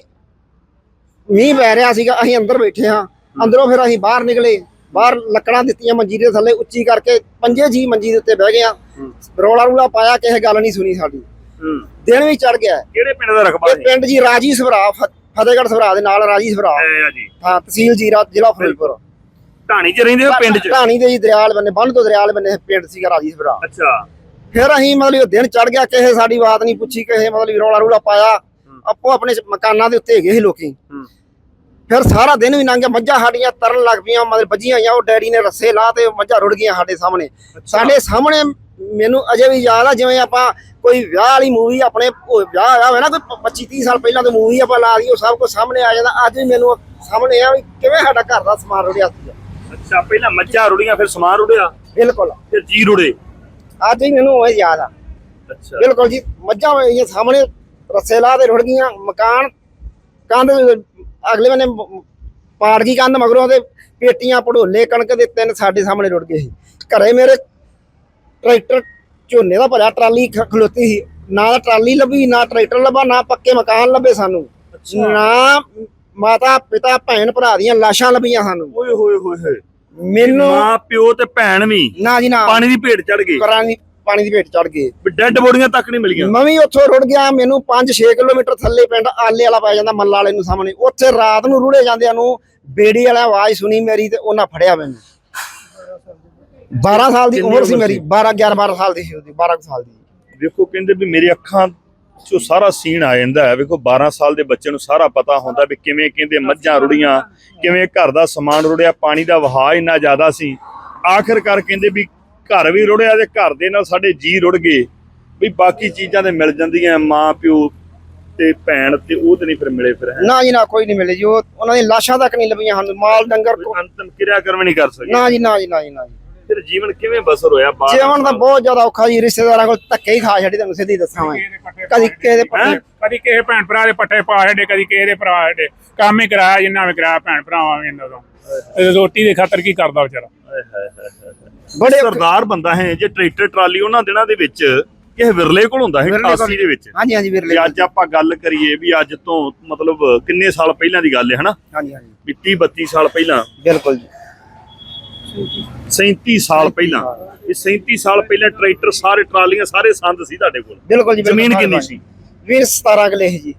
Speaker 1: ਮੀਂਹ ਪੈ ਰਿਹਾ ਸੀਗਾ ਅਸੀਂ ਅੰਦਰ ਬੈਠੇ ਹਾਂ। ਅੰਦਰੋਂ ਫਿਰ ਅਸੀਂ ਬਾਹਰ ਨਿਕਲੇ। ਬਾਹਰ ਲੱਕੜਾਂ ਦਿੱਤੀਆਂ ਮੰਜੀ ਦੇ ਥੱਲੇ ਉੱਚੀ ਕਰਕੇ ਪੰਜੇ ਜੀ ਮੰਜੀ ਦੇ ਉੱਤੇ ਬਹਿ ਗਏ ਆ ਰੋਲਾ ਰੂਲਾ ਪਾਇਆ ਕਿਸੇ ਗੱਲ ਨਹੀਂ ਸੁਣੀ ਸਾਡੀ। ਦਿਨ ਵੀ ਚੜ ਗਿਆ।
Speaker 2: ਕਿਹੜੇ ਪਿੰਡ ਦਾ ਰਕਬਾ
Speaker 1: ਇਹ ਪਿੰਡ ਜੀ ਰਾਜੀ ਸਭਰਾ ਫਤਿਹਗੜ੍ਹ ਸਭਰਾ ਦੇ ਨਾਲ ਰਾਜੀ ਸਭਰਾ। ਹਾਂ ਤਹਿਸੀਲ ਜੀਰਾ ਜ਼ਿਲ੍ਹਾ ਫਿਰੋਜ਼ਪੁਰ
Speaker 2: ਢਾਣੀ 'ਚ ਰਹਿੰਦੇ ਹੋ ਪਿੰਡ 'ਚ?
Speaker 1: ਢਾਣੀ ਦੇ ਜੀ ਦਰਿਆਲ ਬੰਨੇ ਬੰਨ ਤੋਂ ਦਰਿਆਲ ਬੰਨੇ ਪਿੰਡ ਸੀਗਾ ਰਾਜੀ ਸਭਰਾ।
Speaker 2: ਅੱਛਾ।
Speaker 1: ਫਿਰ ਅਸੀਂ ਮਤਲਬ ਦਿਨ ਚੜ ਗਿਆ ਕਿਸੇ ਸਾਡੀ ਬਾਤ ਨਹੀਂ ਪੁੱਛੀ ਕਿਸੇ ਮਤਲਬ ਰੋਲਾ ਰੂਲਾ ਪਾਇਆ। ਆਪੋ ਆਪਣੇ ਮਕਾਨਾਂ ਦੇ ਉੱਤੇ ਹੈਗੇ ਸੀ ਲੋਕੀ। ਫਿਰ ਸਾਰਾ ਦਿਨ ਵੀ ਲੰਘ ਗਿਆ ਮੱਝਾਂ ਸਾਡੀਆਂ ਤਰਨ ਲੱਗ ਪਈਆਂ ਮਤਲਬ ਵੱਜੀਆਂ ਹੋਈਆਂ ਉਹ ਡੈਡੀ ਨੇ ਰੱਸੇ ਲਾ ਤੇ ਮੱਝਾਂ ਰੁੜ ਗਈਆਂ ਸਾਡੇ ਸਾਹਮਣੇ। ਸਾਡੇ ਸਾਹਮਣੇ ਮੈਨੂੰ ਅਜੇ ਵੀ ਯਾਦ ਆ ਜਿਵੇਂ ਆਪਾਂ ਕੋਈ ਵਿਆਹ ਵਾਲੀ ਮੂਵੀ ਆਪਣੇ ਵਿਆਹ ਹੋਇਆ ਹੋਵੇ ਨਾ ਕੋਈ 25 30 ਸਾਲ ਪਹਿਲਾਂ ਦੀ ਮੂਵੀ ਆਪਾਂ ਲਾ ਦਈਏ ਉਹ ਸਭ ਕੁਝ ਸਾਹਮਣੇ ਆ ਜਾਂਦਾ। ਅੱਜ ਵੀ ਮੈਨੂੰ ਸਾਹਮਣੇ ਆ ਵੀ ਕਿਵੇਂ ਸਾਡਾ ਘਰ ਦਾ ਸਮਾਨ ਰੁੜਿਆ ਸੀ।
Speaker 2: ਅੱਛਾ ਪਹਿਲਾਂ ਮੱਝਾਂ ਰੁੜੀਆਂ ਫਿਰ ਸਮਾਨ ਰੁੜਿਆ?
Speaker 1: ਬਿਲਕੁਲ।
Speaker 2: ਫਿਰ ਜੀ ਰੁੜੇ?
Speaker 1: ਅੱਜ ਵੀ ਮੈਨੂੰ ਉਹ ਯਾਦ ਆ।
Speaker 2: ਅੱਛਾ।
Speaker 1: ਬਿਲਕੁਲ ਜੀ ਮੱਝਾਂ ਇਹ ਸਾਹਮਣੇ ਰੱਸੇ ਲਾ ਤੇ ਰੁੜ ਗਈਆਂ ਮਕਾਨ ਕੰਧ ਅਗਲੇ ਬੰਨੇ ਮ- ਪਾੜ ਗਈ ਕੰਧ ਮਗਰੋਂ ਤੇ ਪੇਟੀਆਂ ਪੜੋਲੇ ਕਣਕ ਦੇ ਤਿੰਨ ਸਾਡੇ ਸਾਹਮਣੇ ਰੁੜ ਗਏ ਸੀ। ਘਰੇ ਮੇਰੇ ਟਰੈਕਟਰ ਝੋਨੇ ਦਾ ਭਰਿਆ ਟਰਾਲੀ ਖ- ਖਲੋਤੀ ਸੀ। ਨਾ ਤਾਂ ਟਰਾਲੀ ਲੱਭੀ ਨਾ ਟਰੈਕਟਰ ਲੱਭਾ ਨਾ ਪੱਕੇ ਮਕਾਨ ਲੱਭੇ ਸਾਨੂੰ। ਨਾ ਮਾਤਾ ਪਿਤਾ ਭੈਣ ਭਰਾ ਦੀਆਂ ਲਾਸ਼ਾਂ ਲੱਭੀਆਂ ਸਾਨੂੰ।
Speaker 2: ਓਏ ਹੋਏ ਹੋਏ ਹੋਏ।
Speaker 1: ਮੈਨੂੰ
Speaker 2: ਮਾਂ ਪਿਓ ਤੇ ਭੈਣ ਵੀ।
Speaker 1: ਨਾ ਜੀ ਨਾ।
Speaker 2: ਪਾਣੀ ਦੀ ਭੇਟ ਚੜ ਗਏ
Speaker 1: ਪਾਣੀ ਪਾਣੀ ਦੀ ਭੇਟ ਚੜ ਗਏ
Speaker 2: ਡੈੱਡ ਬੋਡੀਆਂ ਤੱਕ ਨਹੀਂ ਮਿਲੀਆਂ।
Speaker 1: ਮੈਂ ਵੀ ਉੱਥੋਂ ਰੁੜ ਗਿਆ ਮੈਨੂੰ 5-6 ਕਿਲੋਮੀਟਰ ਥੱਲੇ ਪਿੰਡ ਆਲੇ ਵਾਲਾ ਪੈ ਜਾਂਦਾ ਮੱਲਾ ਵਾਲੇ ਨੂੰ ਸਾਹਮਣੇ। ਉੱਥੇ ਰਾਤ ਨੂੰ ਰੁੜੇ ਜਾਂਦਿਆਂ ਨੂੰ ਬੇੜੀ ਵਾਲਾ ਆਵਾਜ਼ ਸੁਣੀ ਮੇਰੀ ਤੇ ਉਹਨਾਂ ਫੜਿਆ ਮੈਨੂੰ। 12 ਸਾਲ ਦੀ ਉਮਰ ਸੀ ਮੇਰੀ
Speaker 2: ਸੀ?
Speaker 1: 12 11 12 ਸਾਲ ਦੀ ਸੀ ਉਹਦੀ 12 ਕੁ ਸਾਲ ਦੀ।
Speaker 2: ਵੇਖੋ ਕਹਿੰਦੇ ਵੀ ਮੇਰੇ ਅੱਖਾਂ ਚੋਂ ਸਾਰਾ ਸੀਨ ਆ ਜਾਂਦਾ ਹੈ। ਵੇਖੋ 12 ਸਾਲ ਦੇ ਬੱਚੇ ਨੂੰ ਸਾਰਾ ਪਤਾ ਹੁੰਦਾ ਵੀ ਕਿਵੇਂ ਕਹਿੰਦੇ ਮੱਝਾਂ ਰੁੜੀਆਂ ਕਿਵੇਂ ਘਰ ਦਾ ਸਮਾਨ ਰੁੜਿਆ ਪਾਣੀ ਦਾ ਵਹਾਅ ਇੰਨਾ ਜ਼ਿਆਦਾ ਸੀ। ਆਖਰਕਾਰ ਕਹਿੰਦੇ ਵੀ ਘਰ ਵੀ ਰੁੜਿਆ ਤੇ ਘਰ ਦੇ ਨਾਲ ਸਾਡੇ ਜੀ ਰੁੜ ਗਏ। ਵੀ ਬਾਕੀ ਚੀਜ਼ਾਂ ਤੇ ਮਿਲ ਜਾਂਦੀਆਂ ਮਾਂ ਪਿਓ ਤੇ ਭੈਣ ਤੇ ਉਹ ਤੇ ਨਹੀਂ ਫਿਰ ਮਿਲੇ ਫਿਰ।
Speaker 1: ਨਾ ਜੀ ਨਾ ਕੋਈ ਨਹੀਂ ਮਿਲੇ ਜੀ ਉਹ ਉਹਨਾਂ ਦੀ ਲਾਸ਼ਾਂ ਤੱਕ ਨਹੀਂ ਲੱਭੀਆਂ ਹਨ ਮਾਲ ਡੰਗਰ ਕੋ-
Speaker 2: ਅੰਤਮ ਕਿਰਿਆ ਕਰਮ ਨਹੀਂ ਕਰ ਸਕੇ।
Speaker 1: ਨਾ ਜੀ ਨਾ ਜੀ ਨਾ ਜੀ ਨਾ ਜੀ।
Speaker 2: ਫਿਰ ਜੀਵਨ ਕਿਵੇਂ ਬਸਰ ਹੋਇਆ? ਬਾਹਰ
Speaker 1: ਜੀਵਨ ਦਾ ਬਹੁਤ ਜ਼ਿਆਦਾ ਔਖਾ ਜੀ ਰਿਸ਼ਤੇਦਾਰਾਂ ਕੋਲ ਧੱਕੇ ਹੀ ਖਾ ਛੱਡੀ ਤੁਹਾਨੂੰ ਸਿੱਧੀ ਦੱਸਾਂ ਮੈਂ। ਕਦੀ ਕਿਸੇ ਦੇ? ਪੱਤੇ
Speaker 3: ਕਦੀ ਕਿਸੇ ਭੈਣ ਭਰਾ ਦੇ ਪੱਠੇ ਪਾ ਛੱਡੇ ਕਦੀ ਕਿਸੇ ਦੇ ਭਰਾ ਛੱਡੇ ਕੰਮ ਹੀ ਕਰਾਇਆ ਜਿੰਨਾ ਵੀ ਕਰਾਇਆ ਭੈਣ ਭਰਾਵਾਂ ਵੀ ਇਹਨਾਂ ਤੋਂ। ਰੋਟੀ ਦੇ ਖਾਤਰ ਕੀ ਕਰਦਾ ਵਿਚਾਰਾ?
Speaker 2: ਹਾਏ ਹਾਏ ਹਾਏ ਹਾਏ ਹਾਏ।
Speaker 1: ਬੜੇ
Speaker 2: ਸਰਦਾਰ ਬੰਦਾ ਹੈ ਜੇ ਟਰੈਕਟਰ ਟਰਾਲੀ ਉਹਨਾਂ ਦਿਨਾਂ ਦੇ ਵਿੱਚ ਕਿਸੇ ਵਿਰਲੇ ਕੋਲ ਹੁੰਦਾ ਹੈ
Speaker 1: ਵਿਰਲੇ ਕੋਲ।
Speaker 2: 88 ਦੇ ਵਿੱਚ।
Speaker 1: ਹਾਂਜੀ ਹਾਂਜੀ ਵੀਰਲੇ
Speaker 2: ਤੇ ਅੱਜ ਆਪਾਂ ਗੱਲ ਕਰੀਏ ਵੀ ਅੱਜ ਤੋਂ ਮਤਲਬ ਕਿੰਨੇ ਸਾਲ ਪਹਿਲਾਂ ਦੀ ਗੱਲ ਹੈ ਹਨਾ?
Speaker 1: ਹਾਂਜੀ ਹਾਂਜੀ।
Speaker 2: ਵੀ 30 32 ਸਾਲ ਪਹਿਲਾਂ।
Speaker 1: ਬਿਲਕੁਲ ਜੀ।
Speaker 2: 37 ਸਾਲ ਪਹਿਲਾਂ। ਇਹ 37 ਸਾਲ ਪਹਿਲਾਂ ਟਰੈਕਟਰ ਸਾਰੇ ਟਰਾਲੀਆਂ ਸਾਰੇ ਸੰਦ ਸੀ ਤੁਹਾਡੇ ਕੋਲ?
Speaker 1: ਬਿਲਕੁਲ ਜੀ।
Speaker 2: ਜ਼ਮੀਨ ਕਿੰਨੀ ਸੀ?
Speaker 1: ਵੀਰ 17 ਕਿੱਲੇ ਸੀ ਜੀ।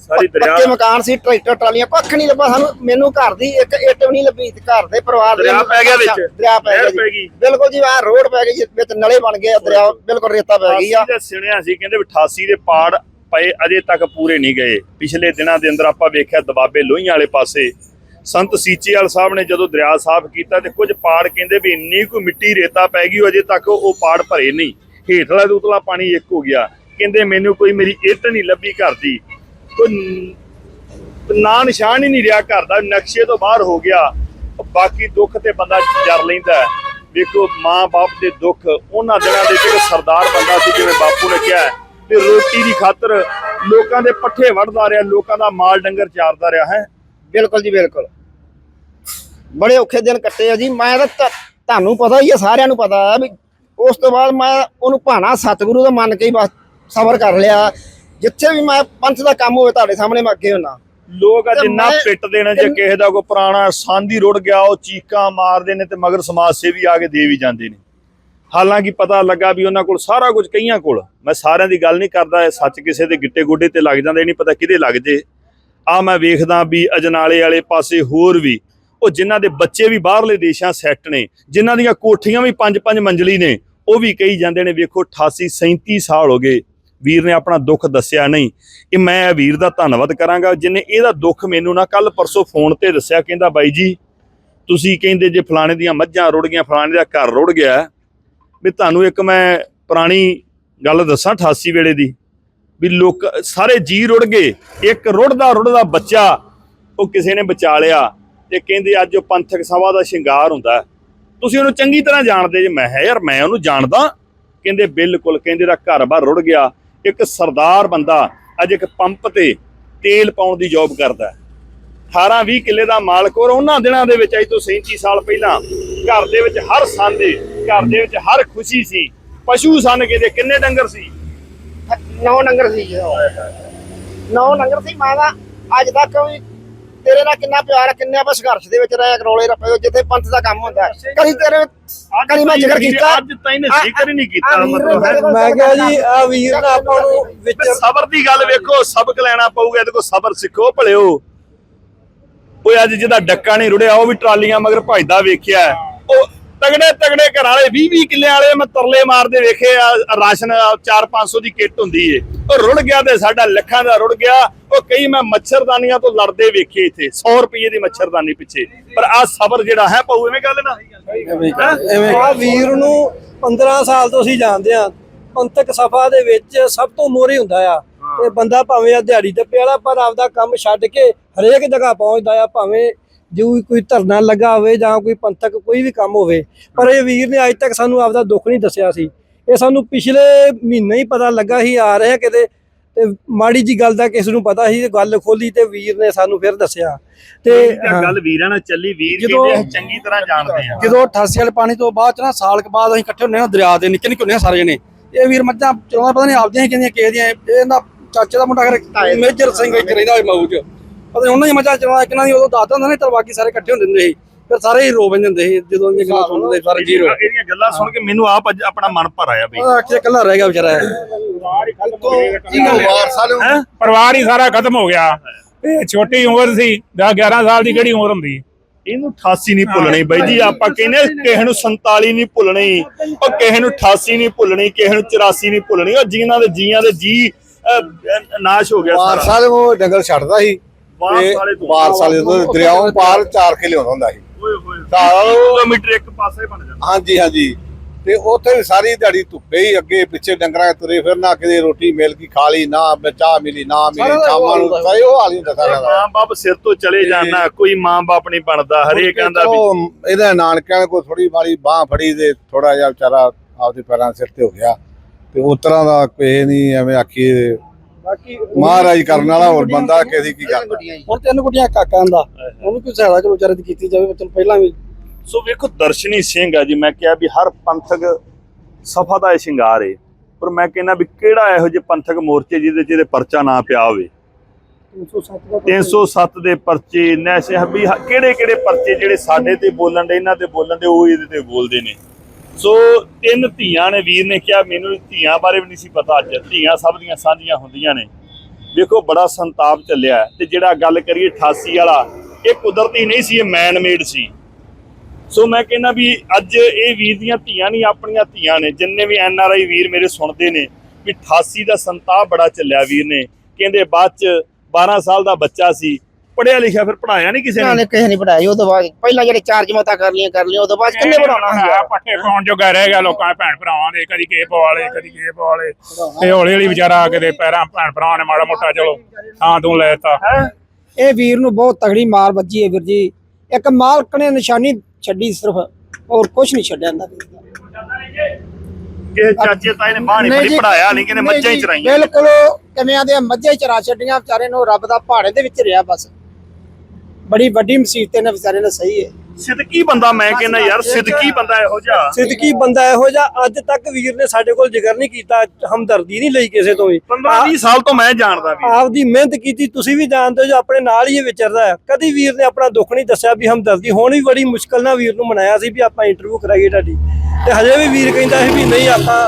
Speaker 2: ਸਾਰੀ ਦਰਿਆ
Speaker 1: ਪੱਕੇ ਮਕਾਨ ਸੀ ਟਰੈਕਟਰ ਟਰਾਲੀਆਂ ਕੱਖ ਨਹੀਂ ਲੱਭਾ ਸਾਨੂੰ। ਮੈਨੂੰ ਘਰ ਦੀ ਇੱਕ ਇੱਟ ਵੀ ਨਹੀਂ ਲੱਭੀ ਤੇ ਘਰ ਦੇ ਪਰਿਵਾਰ ਦੇ
Speaker 2: ਦਰਿਆ ਪੈ ਗਿਆ ਵਿੱਚ?
Speaker 1: ਦਰਿਆ ਪੈ
Speaker 2: ਗਈ?
Speaker 1: ਬਿਲਕੁਲ ਜੀ ਆਹ ਰੋਡ ਪੈ ਗਈ ਵਿੱਚ ਨਲੇ ਬਣ ਗਏ ਆ, ਦਰਿਆ ਬਿਲਕੁਲ। ਰੇਤਾ ਪੈ ਗਈ ਆ।
Speaker 2: ਸੁਣਿਆ ਸੀ ਕਹਿੰਦੇ 88 ਦੇ ਪਾੜ ਪਏ ਅਜੇ ਤੱਕ ਪੂਰੇ ਨਹੀਂ ਗਏ। ਪਿਛਲੇ ਦਿਨਾਂ ਦੇ ਅੰਦਰ ਆਪਾਂ ਵੇਖਿਆ ਦਬਾਬੇ ਲੋਹੀਆਂ ਵਾਲੇ ਪਾਸੇ। ਸੰਤ ਸੀਚੇਵਾਲ ਸਾਹਿਬ ਨੇ ਜਦੋਂ ਦਰਿਆ ਸਾਫ਼ ਕੀਤਾ ਤੇ ਕੁਝ ਪਾੜ ਕਹਿੰਦੇ ਵੀ ਇੰਨੀ ਕੁ ਮਿੱਟੀ ਰੇਤਾ ਪੈ ਗਈ ਅਜੇ ਤੱਕ ਉਹ ਪਾੜ ਭਰੇ ਨਹੀਂ। ਹੇਠਲਾ ਤੇ ਉਤਲਾ ਪਾਣੀ ਇੱਕ ਹੋ ਗਿਆ। ਕਹਿੰਦੇ ਮੈਨੂੰ ਕੋਈ ਮੇਰੀ ਇੱਟ ਨਹੀਂ ਲੱਭੀ ਘਰ ਦੀ। ਕੋਈ ਨ- ਨਾਂ ਨਿਸ਼ਾਨ ਹੀ ਨਹੀਂ ਰਿਹਾ ਘਰ ਦਾ। ਨਕਸ਼ੇ ਤੋਂ ਬਾਹਰ ਹੋ ਗਿਆ। ਬਾਕੀ ਦੁੱਖ ਤੇ ਬੰਦਾ ਜਰ ਲੈਂਦਾ ਹੈ। ਵੇਖੋ ਮਾਂ ਬਾਪ ਦੇ ਦੁੱਖ ਉਹਨਾਂ ਦਿਨਾਂ ਦੇ ਜਿਹੜੇ ਸਰਦਾਰ ਬੰਦਾ ਸੀ ਜਿਵੇਂ ਬਾਪੂ ਨੇ ਕਿਹਾ ਹੈ, ਤੇ ਰੋਟੀ ਦੀ ਖਾਤਰ ਲੋਕਾਂ ਦੇ ਪੱਠੇ ਵੜਦਾ ਰਿਹਾ ਲੋਕਾਂ ਦਾ ਮਾਲ ਡੰਗਰ ਚਾਰਦਾ ਰਿਹਾ ਹੈ।
Speaker 1: ਬਿਲਕੁਲ ਜੀ ਬਿਲਕੁਲ। ਬੜੇ ਔਖੇ ਦਿਨ ਕੱਟੇ ਆ ਜੀ। ਮੈਂ ਤਾਂ ਤੁਹਾਨੂੰ ਪਤਾ ਹੀ ਆ ਸਾਰਿਆਂ ਨੂੰ ਪਤਾ ਆ ਵੀ ਉਸ ਤੋਂ ਬਾਅਦ ਮੈਂ ਉਹਨੂੰ ਭਾਣਾ ਸਤਿਗੁਰੂ ਦਾ ਮੰਨ ਕੇ ਹੀ ਬਸ ਸਬਰ ਕਰ ਲਿਆ। ਜਿੱਥੇ ਵੀ ਮੈਂ ਪੰਥ ਦਾ ਕੰਮ ਹੋਵੇ ਤੁਹਾਡੇ ਸਾਹਮਣੇ ਮੈਂ ਅੱਗੇ ਹੁੰਨਾ।
Speaker 2: ਲੋਕ ਅੱਜ ਇੰਨਾ ਪਿੱਟ ਦੇਣਾ ਜੇ ਕਿਸੇ ਦਾ ਕੋਈ ਪੁਰਾਣਾ ਸਾਂਦੀ ਰੁੜ ਗਿਆ ਉਹ ਚੀਕਾਂ ਮਾਰਦੇ ਨੇ ਤੇ ਮਗਰ ਸਮਾਜ ਸੇਵੀ ਆ ਕੇ ਦੇ ਵੀ ਜਾਂਦੇ ਨੇ। ਹਾਲਾਂਕਿ ਪਤਾ ਲੱਗਾ ਵੀ ਉਹਨਾਂ ਕੋਲ ਸਾਰਾ ਕੁਝ ਕਈਆਂ ਕੋਲ। ਮੈਂ ਸਾਰਿਆਂ ਦੀ ਗੱਲ ਨਹੀਂ ਕਰਦਾ ਸੱਚ ਕਿਸੇ ਦੇ ਗਿੱਟੇ ਗੋਡੇ ਤੇ ਲੱਗ ਜਾਂਦਾ ਇਹ ਨਹੀਂ ਪਤਾ ਕਿਹਦੇ ਲੱਗ ਜੇ। ਆ ਮੈਂ ਵੇਖਦਾ ਵੀ ਅਜਨਾਲੇ ਵਾਲੇ ਪਾਸੇ ਹੋਰ ਵੀ, ਉਹ ਜਿਨ੍ਹਾਂ ਦੇ ਬੱਚੇ ਵੀ ਬਾਹਰਲੇ ਦੇਸ਼ਾਂ ਸੈੱਟ ਨੇ, ਜਿਨ੍ਹਾਂ ਦੀਆਂ ਕੋਠੀਆਂ ਵੀ ਪੰਜ ਪੰਜ ਮੰਜ਼ਲੀ ਨੇ, ਉਹ ਵੀ ਕਹੀ ਜਾਂਦੇ ਨੇ, ਵੇਖੋ 88 37 ਸਾਲ ਹੋ ਗਏ, ਵੀਰ ਨੇ ਆਪਣਾ ਦੁੱਖ ਦੱਸਿਆ ਨਹੀਂ। ਕਿ ਮੈਂ ਵੀਰ ਦਾ ਧੰਨਵਾਦ ਕਰਾਂਗਾ, ਜਿਨੇ ਇਹਦਾ ਦੁੱਖ ਮੈਨੂੰ ਨਾ ਕੱਲ ਪਰਸੋਂ ਫੋਨ ਤੇ ਦੱਸਿਆ, ਕਹਿੰਦਾ ਬਾਈ ਜੀ, ਤੁਸੀਂ ਕਹਿੰਦੇ ਜੇ ਫਲਾਣੇ ਦੀਆਂ ਮੱਝਾਂ ਰੁੜ ਗਈਆਂ, ਫਲਾਣੇ ਦਾ ਘਰ ਰੁੜ ਗਿਆ, ਵੀ ਤੁਹਾਨੂੰ ਇੱਕ ਮੈਂ ਪੁਰਾਣੀ ਗੱਲ ਦੱਸਾਂ 88 ਵੇਲੇ ਦੀ? ਵੀ ਲੋਕ ਸਾਰੇ ਜੀ ਰੁੜ ਗਏ, ਇੱਕ ਰੁੜਦਾ ਰੁੜਦਾ ਬੱਚਾ, ਉਹ ਕਿਸੇ ਨੇ ਬਚਾ ਲਿਆ ਤੇ ਕਹਿੰਦੇ ਅੱਜ ਉਹ ਪੰਥਕ ਸਭਾ ਦਾ ਸ਼ਿੰਗਾਰ ਹੁੰਦਾ। ਤੁਸੀਂ ਉਹਨੂੰ ਚੰਗੀ ਤਰ੍ਹਾਂ ਜਾਣਦੇ ਜੇ। ਮੈਂ ਹੈ ਯਾਰ ਮੈਂ ਉਹਨੂੰ ਜਾਣਦਾ। ਕਹਿੰਦੇ, ਬਿਲਕੁਲ। ਕਹਿੰਦੇ ਦਾ ਘਰ-ਬਾਰ ਰੁੜ ਗਿਆ। ਇੱਕ ਸਰਦਾਰ ਬੰਦਾ ਅੱਜ ਇੱਕ ਪੰਪ ਤੇ ਤੇਲ ਪਾਉਣ ਦੀ ਜੌਬ ਕਰਦਾ। ਹੈ 18 20 ਕਿੱਲੇ ਦਾ ਮਾਲਕ ਔਰ ਉਹਨਾਂ ਦਿਨਾਂ ਦੇ ਵਿੱਚ, ਅੱਜ ਤੋਂ 37 ਸਾਲ ਪਹਿਲਾਂ, ਘਰ ਦੇ ਵਿੱਚ ਹਰ ਸੰਦੇ ਘਰ ਦੇ ਵਿੱਚ ਹਰ ਖੁਸ਼ੀ ਸੀ। ਪਸ਼ੂ ਸਨ ਕਿਤੇ ਕਿੰਨੇ ਡੰਗਰ ਸੀ?
Speaker 1: ਨੌ ਨੰਗਰ ਸੀ ਜੀ ਨੌ ਨੰਗਰ ਸੀ ਮੈਂ ਤਾਂ ਅੱਜ ਤੱਕ ਵੀ ਤੇਰੇ ਨਾਲ ਕਿੰਨਾ ਪਿਆਰ ਹੈ ਕਿੰਨੇ ਆਪਾਂ ਸੰਘਰਸ਼ ਦੇ ਵਿੱਚ ਰਹੇ ਰੋਲੇ ਰੱਪੇ ਜਿੱਥੇ ਪੰਥ ਦਾ ਕੰਮ ਹੁੰਦਾ ਹੈ। ਕਦੀ ਤੇਰੇ ਕਦੀ ਮੈਂ ਜ਼ਿਕਰ ਕੀਤਾ।
Speaker 2: ਅੱਜ ਤਾਈਂ ਨੇ ਜ਼ਿਕਰ ਹੀ ਨਹੀਂ ਕੀਤਾ ਮਤਲਬ
Speaker 4: ਮੈਂ ਕਿਹਾ ਜੀ ਆ ਵੀਰ ਨੇ ਆਪਾਂ ਨੂੰ ਵਿੱਚ
Speaker 2: ਸਬਰ ਦੀ ਗੱਲ ਵੇਖੋ ਸਬਕ ਲੈਣਾ ਪਊਗਾ ਇਹਦੇ ਕੋਲ ਸਬਰ ਸਿੱਖੋ ਭਲਿਓ। ਓਏ ਅੱਜ ਜਿਹਦਾ ਡੱਕਾ ਨਹੀਂ ਰੁੜਿਆ ਉਹ ਵੀ ਟਰਾਲੀਆਂ ਮਗਰ ਭਜਦਾ ਵੇਖਿਆ। ਉਹ ਤਗੜੇ ਤਗੜੇ ਘਰ ਵਾਲੇ 20 20 ਕਿੱਲੇ ਵਾਲੇ ਮੈਂ ਤਰਲੇ ਮਾਰਦੇ ਵੇਖੇ ਆ ਰਾਸ਼ਨ 4-500 ਦੀ ਕਿੱਟ ਹੁੰਦੀ ਏ। ਉਹ ਰੁੜ ਗਿਆ ਤੇ ਸਾਡਾ ਲੱਖਾਂ ਦਾ ਰੁੜ ਗਿਆ। ਉਹ ਕਈ ਮੈਂ ਮੱਛਰਦਾਨੀਆਂ ਤੋਂ ਲੜਦੇ ਵੇਖੇ ਇੱਥੇ 100 ਰੁਪਏ ਦੀ ਮੱਛਰਦਾਨੀ ਪਿੱਛੇ। ਪਰ ਆ ਸਬਰ ਜਿਹੜਾ ਹੈ ਪਊ ਐਵੇਂ ਗੱਲ ਨਾ?
Speaker 4: ਐਵੇਂ ਆ ਵੀਰ ਨੂੰ 15 ਸਾਲ ਤੋਂ ਅਸੀਂ ਜਾਣਦੇ ਆ ਪੰਥਕ ਸਫਾ ਦੇ ਵਿੱਚ ਸਭ ਤੋਂ ਮੋਰੇ ਹੁੰਦਾ ਆ। ਤੇ ਬੰਦਾ ਭਾਵੇਂ ਆ ਦਿਹਾੜੀ ਤੇ ਵਾਲਾ ਪਰ ਆਪਦਾ ਕੰਮ ਛੱਡ ਕੇ ਹਰੇਕ ਜਗ੍ਹਾ ਪਹੁੰਚਦਾ ਆ ਭਾਵੇਂ ਜੋ ਵੀ ਕੋਈ ਧਰਨਾ ਲੱਗਾ ਹੋਵੇ ਜਾਂ ਕੋਈ ਪੰਥਕ ਕੋਈ ਵੀ ਕੰਮ ਹੋਵੇ ਪਰ ਇਹ ਵੀਰ ਨੇ ਅੱਜ ਤੱਕ ਸਾਨੂੰ ਆਪਦਾ ਦੁੱਖ ਨਹੀਂ ਦੱਸਿਆ ਸੀ। ਇਹ ਸਾਨੂੰ ਪਿਛਲੇ ਮਹੀਨੇ ਹੀ ਪਤਾ ਲੱਗਾ ਸੀ ਆ ਰਿਹਾ ਕਿਤੇ ਤੇ ਮਾੜੀ ਜੀ ਗੱਲ ਦਾ ਕਿਸ ਨੂੰ ਪਤਾ ਸੀ ਤੇ ਗੱਲ ਖੋਲੀ ਤੇ ਵੀਰ ਨੇ ਸਾਨੂੰ ਫਿਰ ਦੱਸਿਆ। ਤੇ।
Speaker 2: ਗੱਲ ਵੀਰਾਂ ਨਾਲ ਚੱਲੀ ਵੀਰ ਕਹਿੰਦੇ ਅਸੀਂ ਚੰਗੀ ਤਰ੍ਹਾਂ ਜਾਣਦੇ ਆ
Speaker 5: ਜਦੋਂ 88 ਵਾਲੇ ਪਾਣੀ ਤੋਂ ਬਾਅਦ ਚ ਨਾ ਸਾਲ ਕੁ ਬਾਅਦ ਅਸੀਂ ਇਕੱਠੇ ਹੁੰਨੇ ਆ ਦਰਿਆ ਦੇ ਨਿੱਕੇ ਨਿੱਕੇ ਹੁੰਨੇ ਆ ਸਾਰੇ ਜਣੇ। ਇਹ ਵੀਰ ਮੱਝਾਂ ਚਲਾਉਂਦਾ ਪਤਾ ਨਹੀਂ ਆਪਦੀਆਂ ਕਿਹਦੀਆਂ ਕਿਸੇ ਦੀਆਂ ਇਹ ਨਾ ਚਾਚੇ ਦਾ ਮੁੰਡਾ ਕਰ ਮੇਜਰ ਸਿੰਘ ਵਿੱਚ ਰਹਿੰਦਾ ਹੋਵੇ ਮਊ ਚ ਪਤਾ ਉਹਨਾਂ ਦੀ ਮੱਝਾਂ ਚਲਾਉਂਦਾ ਕਿਨਾਂ ਦੀ ਉਦੋਂ ਦੱਸਦਾ ਹੁੰਦਾ ਨਹੀਂ ਤਾਂ ਬਾਕੀ ਸਾਰੇ ਇਕੱਠੇ ਹੁੰਦੇ ਹੁੰਦੇ ਸੀ। ਫਿਰ ਸਾਰੇ ਹੀ ਰੋ ਹੁੰਦੇ ਸੀ ਜਦੋਂ ਇਹ ਗੱਲਾਂ ਸੁਣਦੇ ਸਾਰੇ ਜੀ ਰੋ
Speaker 2: ਇਹਦੀਆਂ ਗੱਲਾਂ ਸੁਣ ਕੇ ਮੈਨੂੰ ਆਪ ਅੱਜ ਆਪਣਾ ਮਨ ਭਰ ਆਇਆ ਬਈ
Speaker 5: ਅਖੇ ਇਕੱਲਾ ਰਹਿ ਗਿਆ ਵਿਚਾਰਾ?
Speaker 3: ਪਰਿਵਾਰ ਹੀ ਸਾਰਾ ਖਤਮ ਹੋ ਗਿਆ। ਇਹ ਛੋਟੀ ਉਮਰ ਸੀ 10 11 ਸਾਲ ਦੀ ਕਿਹੜੀ ਉਮਰ ਹੁੰਦੀ?
Speaker 2: ਇਹਨੂੰ 88 ਨਹੀਂ ਭੁੱਲਣੀ ਬਾਈ ਜੀ ਆਪਾਂ ਕਹਿੰਦੇ ਕਿਸੇ ਨੂੰ 47 ਨਹੀਂ ਭੁੱਲਣੀ ਉਹ ਕਿਸੇ ਨੂੰ 88 ਨਹੀਂ ਭੁੱਲਣੀ ਕਿਸੇ ਨੂੰ 84 ਨਹੀਂ ਭੁੱਲਣੀ ਉਹ ਜਿਨ੍ਹਾਂ ਦੇ ਜੀਆਂ ਦੇ ਜੀ ਨਾਸ਼ ਹੋ ਗਿਆ ਸਾਰਾ।
Speaker 6: ਸਾਲ ਉਹ ਡੰਗਰ ਛੱਡਦਾ ਸੀ।
Speaker 2: ਬਾਰਸ
Speaker 6: ਤੇ।
Speaker 2: ਵਾਲੇ ਤੋਂ।
Speaker 6: ਦਰਿਆਓਂ ਪਾਰ ਚਾਰ ਕੇ ਲਿਆਉਂਦਾ ਹੁੰਦਾ ਸੀ।
Speaker 2: ਓਏ ਹੋਏ।
Speaker 6: ਤਾਂ ਉਹ-
Speaker 2: ਕਿਲੋਮੀਟਰ ਇੱਕ ਪਾਸੇ ਬਣ ਜਾਂਦਾ।
Speaker 6: ਹਾਂਜੀ ਹਾਂਜੀ। ਤੇ ਉੱਥੇ ਵੀ ਸਾਰੀ ਦਿਹਾੜੀ ਧੁੱਪੇ ਹੀ ਅੱਗੇ ਪਿੱਛੇ ਡੰਗਰਾਂ ਦੇ ਤੁਰੇ ਫਿਰਨਾ ਕਿਤੇ ਰੋਟੀ ਮਿਲ ਗਈ ਖਾ ਲਈ ਨਾ ਚਾਹ ਮਿਲੀ ਨਾ ਮਿਲੀ ਸ਼ਾਮਾਂ ਨੂੰ ਸਾਰੇ ਉਹ ਹਾਲ ਹੀ ਹੁੰਦਾ ਸਾਰਾ
Speaker 2: ਮਾਂ ਬਾਪ ਸਿਰ ਤੋਂ ਚਲੇ ਜਾਣਾ ਕੋਈ ਮਾਂ ਬਾਪ ਨਹੀਂ ਬਣਦਾ ਹਰੇਕ ਕਹਿੰਦਾ ਵੀ
Speaker 6: ਇਹਦਾ ਨਾਨਕਿਆਂ ਕੋਲ ਥੋੜੀ ਮਾਰੀ ਬਾਹ ਫੜੀ ਤੇ ਥੋੜਾ ਜਿਹਾ ਵਿਚਾਰਾ ਆਪਦੇ ਪੈਰਾਂ ਸਿਰ ਤੇ ਹੋ ਗਿਆ। ਤੇ ਉਸ ਤਰ੍ਹਾਂ ਦਾ ਕੋਈ ਨਹੀਂ ਐਵੇਂ ਆਖੀ ਮਹਾਰਾਜ ਕਰਨ ਵਾਲਾ ਹੋਰ ਬੰਦਾ ਕਿਸੇ ਕੀ ਕਰਦਾ
Speaker 5: ਹੁਣ ਤਿੰਨ ਗੁੱਡੀਆਂ ਕਾਕਾਂ ਦਾ ਉਹਨੂੰ ਕੋਈ ਸਹਾਇਤਾ ਚਲੋ ਵਿਚਾਰੇ ਦੀ ਕੀਤੀ ਜਾਵੇ ਚਲੋ ਪਹਿਲਾਂ ਵੀ
Speaker 2: ਸੋ ਵੇਖੋ ਦਰਸ਼ਨੀ ਸਿੰਘ ਆ ਜੀ ਮੈਂ ਕਿਹਾ ਵੀ ਹਰ ਪੰਥਕ ਸਫਾ ਦਾ ਇਹ ਸ਼ਿੰਗਾਰ ਏ। ਪਰ ਮੈਂ ਕਹਿੰਦਾ ਵੀ ਕਿਹੜਾ ਇਹੋ ਜਿਹੇ ਪੰਥਕ ਮੋਰਚੇ ਜਿਹਦੇ ਜਿਹਦੇ ਪਰਚਾ ਨਾ ਪਿਆ ਹੋਵੇ?
Speaker 5: 307 ਦਾ
Speaker 2: 307 ਦੇ ਪਰਚੇ ਨੈਸ਼ੇ ਹਬੀ ਕਿਹੜੇ ਕਿਹੜੇ ਪਰਚੇ ਜਿਹੜੇ ਸਾਡੇ ਤੇ ਬੋਲਣ ਦੇ ਇਹਨਾਂ ਤੇ ਬੋਲਣ ਦੇ ਉਹ ਇਹਦੇ ਤੇ ਬੋਲਦੇ ਨੇ। ਸੋ ਤਿੰਨ ਧੀਆਂ ਨੇ ਵੀਰ ਨੇ ਕਿਹਾ, ਮੈਨੂੰ ਧੀਆਂ ਬਾਰੇ ਵੀ ਨਹੀਂ ਸੀ ਪਤਾ ਅੱਜ। ਧੀਆਂ ਸਭ ਦੀਆਂ ਸਾਂਝੀਆਂ ਹੁੰਦੀਆਂ ਨੇ। ਦੇਖੋ ਬੜਾ ਸੰਤਾਪ ਚੱਲਿਆ ਤੇ ਜਿਹੜਾ ਗੱਲ ਕਰੀਏ 88 ਵਾਲਾ, ਇਹ ਕੁਦਰਤੀ ਨਹੀਂ ਸੀ, ਇਹ ਮੈਨ ਮੇਡ ਸੀ। ਸੋ ਮੈਂ ਕਹਿੰਦਾ ਵੀ ਅੱਜ ਇਹ ਵੀਰ ਦੀਆਂ ਧੀਆਂ ਨਹੀਂ, ਆਪਣੀਆਂ ਧੀਆਂ ਨੇ। ਜਿੰਨੇ ਵੀ ਐਨ ਆਰ ਆਈ ਵੀਰ ਮੇਰੇ ਸੁਣਦੇ ਨੇ, ਵੀ 88 ਦਾ ਸੰਤਾਪ ਬੜਾ ਚੱਲਿਆ ਵੀਰ ਨੇ। ਕਹਿੰਦੇ ਬਾਅਦ ਚ 12 ਸਾਲ ਦਾ ਬੱਚਾ ਸੀ ਪੜਿਆ ਲਿਖਿਆ ਫਿਰ ਪੜਾਇਆ ਨਹੀਂ ਕਿਸੇ ਨੇ?
Speaker 1: ਕਿਸੇ ਨਹੀਂ ਪੜਾਇਆ ਉਹ ਤੋਂ ਬਾਅਦ ਪਹਿਲਾਂ ਜਿਹੜੇ ਚਾਰ ਜਮਾਤਾਂ ਕਰ ਲੀਆਂ ਕਰ ਲੀਆਂ ਉਹ ਤੋਂ ਬਾਅਦ ਕਿੰਨੇ ਪੜਾਉਣਾ ਸੀ
Speaker 3: ਭਰਾ ਪੱਠੇ ਪਾਉਣ ਜੋਗਾ ਰਹਿ ਗਿਆ ਲੋਕਾਂ ਦੇ ਭੈਣ ਭਰਾਵਾਂ ਦੇ ਕਦੀ ਕਿਸੇ ਪਵਾਲੇ ਕਦੀ ਕਿਸੇ ਪਵਾਲੇ ਤੇ ਹੌਲੀ ਹੌਲੀ ਵਿਚਾਰਾ ਕਿਤੇ ਪੈਰਾਂ ਭੈਣ ਭਰਾਵਾਂ ਨੇ ਮਾੜਾ ਮੋਟਾ ਚਲੋ ਥਾਂ ਤੂੰ ਲੈਤਾ
Speaker 7: ਇਹ ਵੀਰ ਨੂੰ ਬਹੁਤ ਤਗੜੀ ਮਾਰ ਵੱਜੀ ਹੈ ਵੀਰ ਜੀ। ਇੱਕ ਮਾਲਕ ਨੇ ਨਿਸ਼ਾਨੀ ਛੱਡੀ ਸਿਰਫ ਹੋਰ ਕੁਝ ਨਹੀਂ ਛੱਡਿਆ ਇਹਨਾਂ ਵੀਰ ਦਾ
Speaker 2: ਕਿਸੇ ਚਾਚੇ ਤਾਏ ਨੇ ਨਹੀਂ ਫੜੀ ਪੜਾਇਆ ਨਹੀਂ ਕਹਿੰਦੇ ਮੱਝਾਂ ਹੀ
Speaker 7: ਜੀ,
Speaker 2: ਚਰਾਈਆਂ।
Speaker 7: ਬਿਲਕੁਲ ਕਿਵੇਂ ਦੇ ਮੱਝਾਂ ਹੀ ਚਰਾ ਛੱਡੀਆਂ ਵਿਚਾਰੇ ਨੂੰ ਰੱਬ ਦਾ ਪਹਾੜੇ ਦੇ ਵਿੱਚ ਰਿਹਾ ਬਸ। ਬੜੀ ਵੱਡੀ ਮੁਸੀਬਤ ਨੇ ਵਿਚਾਰੇ ਨੇ ਸਹੀ ਹੈ।
Speaker 2: ਸਿੱਧਕੀ ਬੰਦਾ ਮੈਂ ਕਹਿੰਦਾ ਯਾਰ ਸਿੱਧਕੀ ਬੰਦਾ ਇਹੋ ਜਿਹਾ।
Speaker 4: ਸਿੱਧਕੀ ਬੰਦਾ ਇਹੋ ਜਿਹਾ ਅੱਜ ਤੱਕ ਵੀਰ ਨੇ ਸਾਡੇ ਕੋਲ ਜ਼ਿਕਰ ਨਹੀਂ ਕੀਤਾ ਹਮਦਰਦੀ ਨਹੀਂ ਲਈ ਕਿਸੇ ਤੋਂ ਵੀ।
Speaker 2: 15 20 ਸਾਲ ਤੋਂ ਮੈਂ ਜਾਣਦਾ ਵੀ।
Speaker 4: ਆਪਦੀ ਮਿਹਨਤ ਕੀਤੀ ਤੁਸੀਂ ਵੀ ਜਾਣਦੇ ਹੋ ਜੋ ਆਪਣੇ ਨਾਲ ਹੀ ਵਿਚਰਦਾ ਹੈ। ਕਦੀ ਵੀਰ ਨੇ ਆਪਣਾ ਦੁੱਖ ਨਹੀਂ ਦੱਸਿਆ ਵੀ ਹਮਦਰਦੀ ਹੁਣ ਵੀ ਬੜੀ ਮੁਸ਼ਕਲ ਨਾਲ ਵੀਰ ਨੂੰ ਮਨਾਇਆ ਸੀ ਵੀ ਆਪਾਂ ਇੰਟਰਵਿਊ ਕਰਾਈਏ ਤੁਹਾਡੀ। ਤੇ ਹਜੇ ਵੀ ਵੀਰ ਕਹਿੰਦਾ ਸੀ ਵੀ ਨਹੀਂ ਆਪਾਂ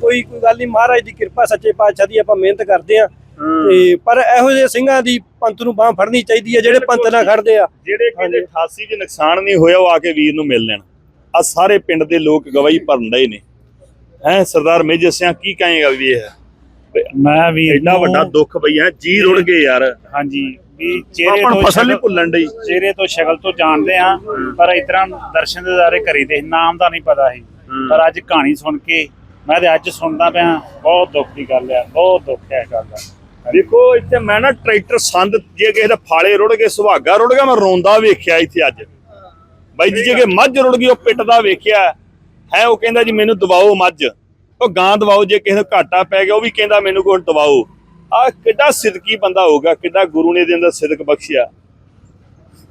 Speaker 4: ਕੋਈ ਕੋਈ ਗੱਲ ਨਹੀਂ ਮਹਾਰਾਜ ਦੀ ਕਿਰਪਾ ਸੱਚੇ ਪਾਤਸ਼ਾਹ ਦੀ ਆਪਾਂ ਮਿਹਨਤ ਕਰਦੇ ਆ ਤੇ ਪਰ ਇਹੋ ਜਿਹੇ ਸਿੰਘਾਂ ਦੀ ਪੰਥ ਨੂੰ ਬਾਹ ਫੜਨੀ ਚਾਹੀਦੀ ਹੈ ਜਿਹੜੇ ਪੰਥ ਨਾਲ ਖੜਦੇ ਆ।
Speaker 2: ਜਿਹੜੇ ਕਹਿੰਦੇ 88 ਚ ਨੁਕਸਾਨ ਨਹੀਂ ਹੋਇਆ ਉਹ ਆ ਕੇ ਵੀਰ ਨੂੰ ਮਿਲ ਲੈਣ। ਆ ਸਾਰੇ ਪਿੰਡ ਦੇ ਲੋਕ ਗਵਾਹੀ ਭਰਨ ਡਏ ਨੇ। ਹੈ ਸਰਦਾਰ ਮੇਜਰ ਕੀ ਕਹੇਗਾ ਵੀ ਇਹ?
Speaker 8: ਮੈਂ ਵੀ
Speaker 2: ਐਡਾ ਵੱਡਾ ਦੁੱਖ ਬਈ ਹੈ ਜੀ ਰੁੜ ਗਏ ਯਾਰ।
Speaker 8: ਹਾਂਜੀ ਵੀ ਚਿਹਰੇ ਤੋਂ
Speaker 2: ਫਸਲ ਨਹੀਂ
Speaker 8: ਸ਼ਕਲ-
Speaker 2: ਭੁੱਲਣ ਡਈ।
Speaker 8: ਚਿਹਰੇ ਤੋਂ ਸ਼ਕਲ ਤੋਂ ਜਾਣਦੇ ਆ ਪਰ ਇਤਨਾ ਦਰਸ਼ਨ ਦੇ ਦਾਰੇ ਕਰੀ ਦੇ ਨਾਮ ਦਾ ਨਹੀਂ ਪਤਾ ਸੀ। ਪਰ ਅੱਜ ਕਹਾਣੀ ਸੁਣ ਕੇ ਮੈਂ ਤੇ ਅੱਜ ਸੁਣਦਾ ਪਿਆ ਬਹੁਤ ਦੁੱਖ ਦੀ ਗੱਲ ਆ ਬਹੁਤ ਦੁੱਖ ਹੈ ਗੱਲ ਦਾ।
Speaker 2: ਦੇਖੋ ਇੱਥੇ ਮੈਂ ਨਾ ਟਰੈਕਟਰ ਸੰਦ ਜੇ ਕਿਸੇ ਦਾ ਫਾਲੇ ਰੁੜ ਗਏ ਸੁਹਾਗਾ ਰੁੜ ਗਿਆ ਮੈਂ ਰੋਂਦਾ ਵੇਖਿਆ ਇੱਥੇ ਅੱਜ। ਬਾਈ ਜੀ ਜੇ ਕਿ ਮੱਝ ਰੁੜ ਗਈ ਉਹ ਪਿੱਟਦਾ ਵੇਖਿਆ। ਹੈ ਉਹ ਕਹਿੰਦਾ ਜੀ ਮੈਨੂੰ ਦਵਾਓ ਮੱਝ। ਉਹ ਗਾਂ ਦਵਾਓ ਜੇ ਕਿਸੇ ਨੂੰ ਘਾਟਾ ਪੈ ਗਿਆ ਉਹ ਵੀ ਕਹਿੰਦਾ ਮੈਨੂੰ ਕੋਈ ਦਵਾਓ। ਆ ਕਿੱਡਾ ਸਿਦਕੀ ਬੰਦਾ ਹੋਊਗਾ ਕਿੱਡਾ ਗੁਰੂ ਨੇ ਦੇ ਅੰਦਰ ਸਿਦਕ ਬਖਸ਼ਿਆ।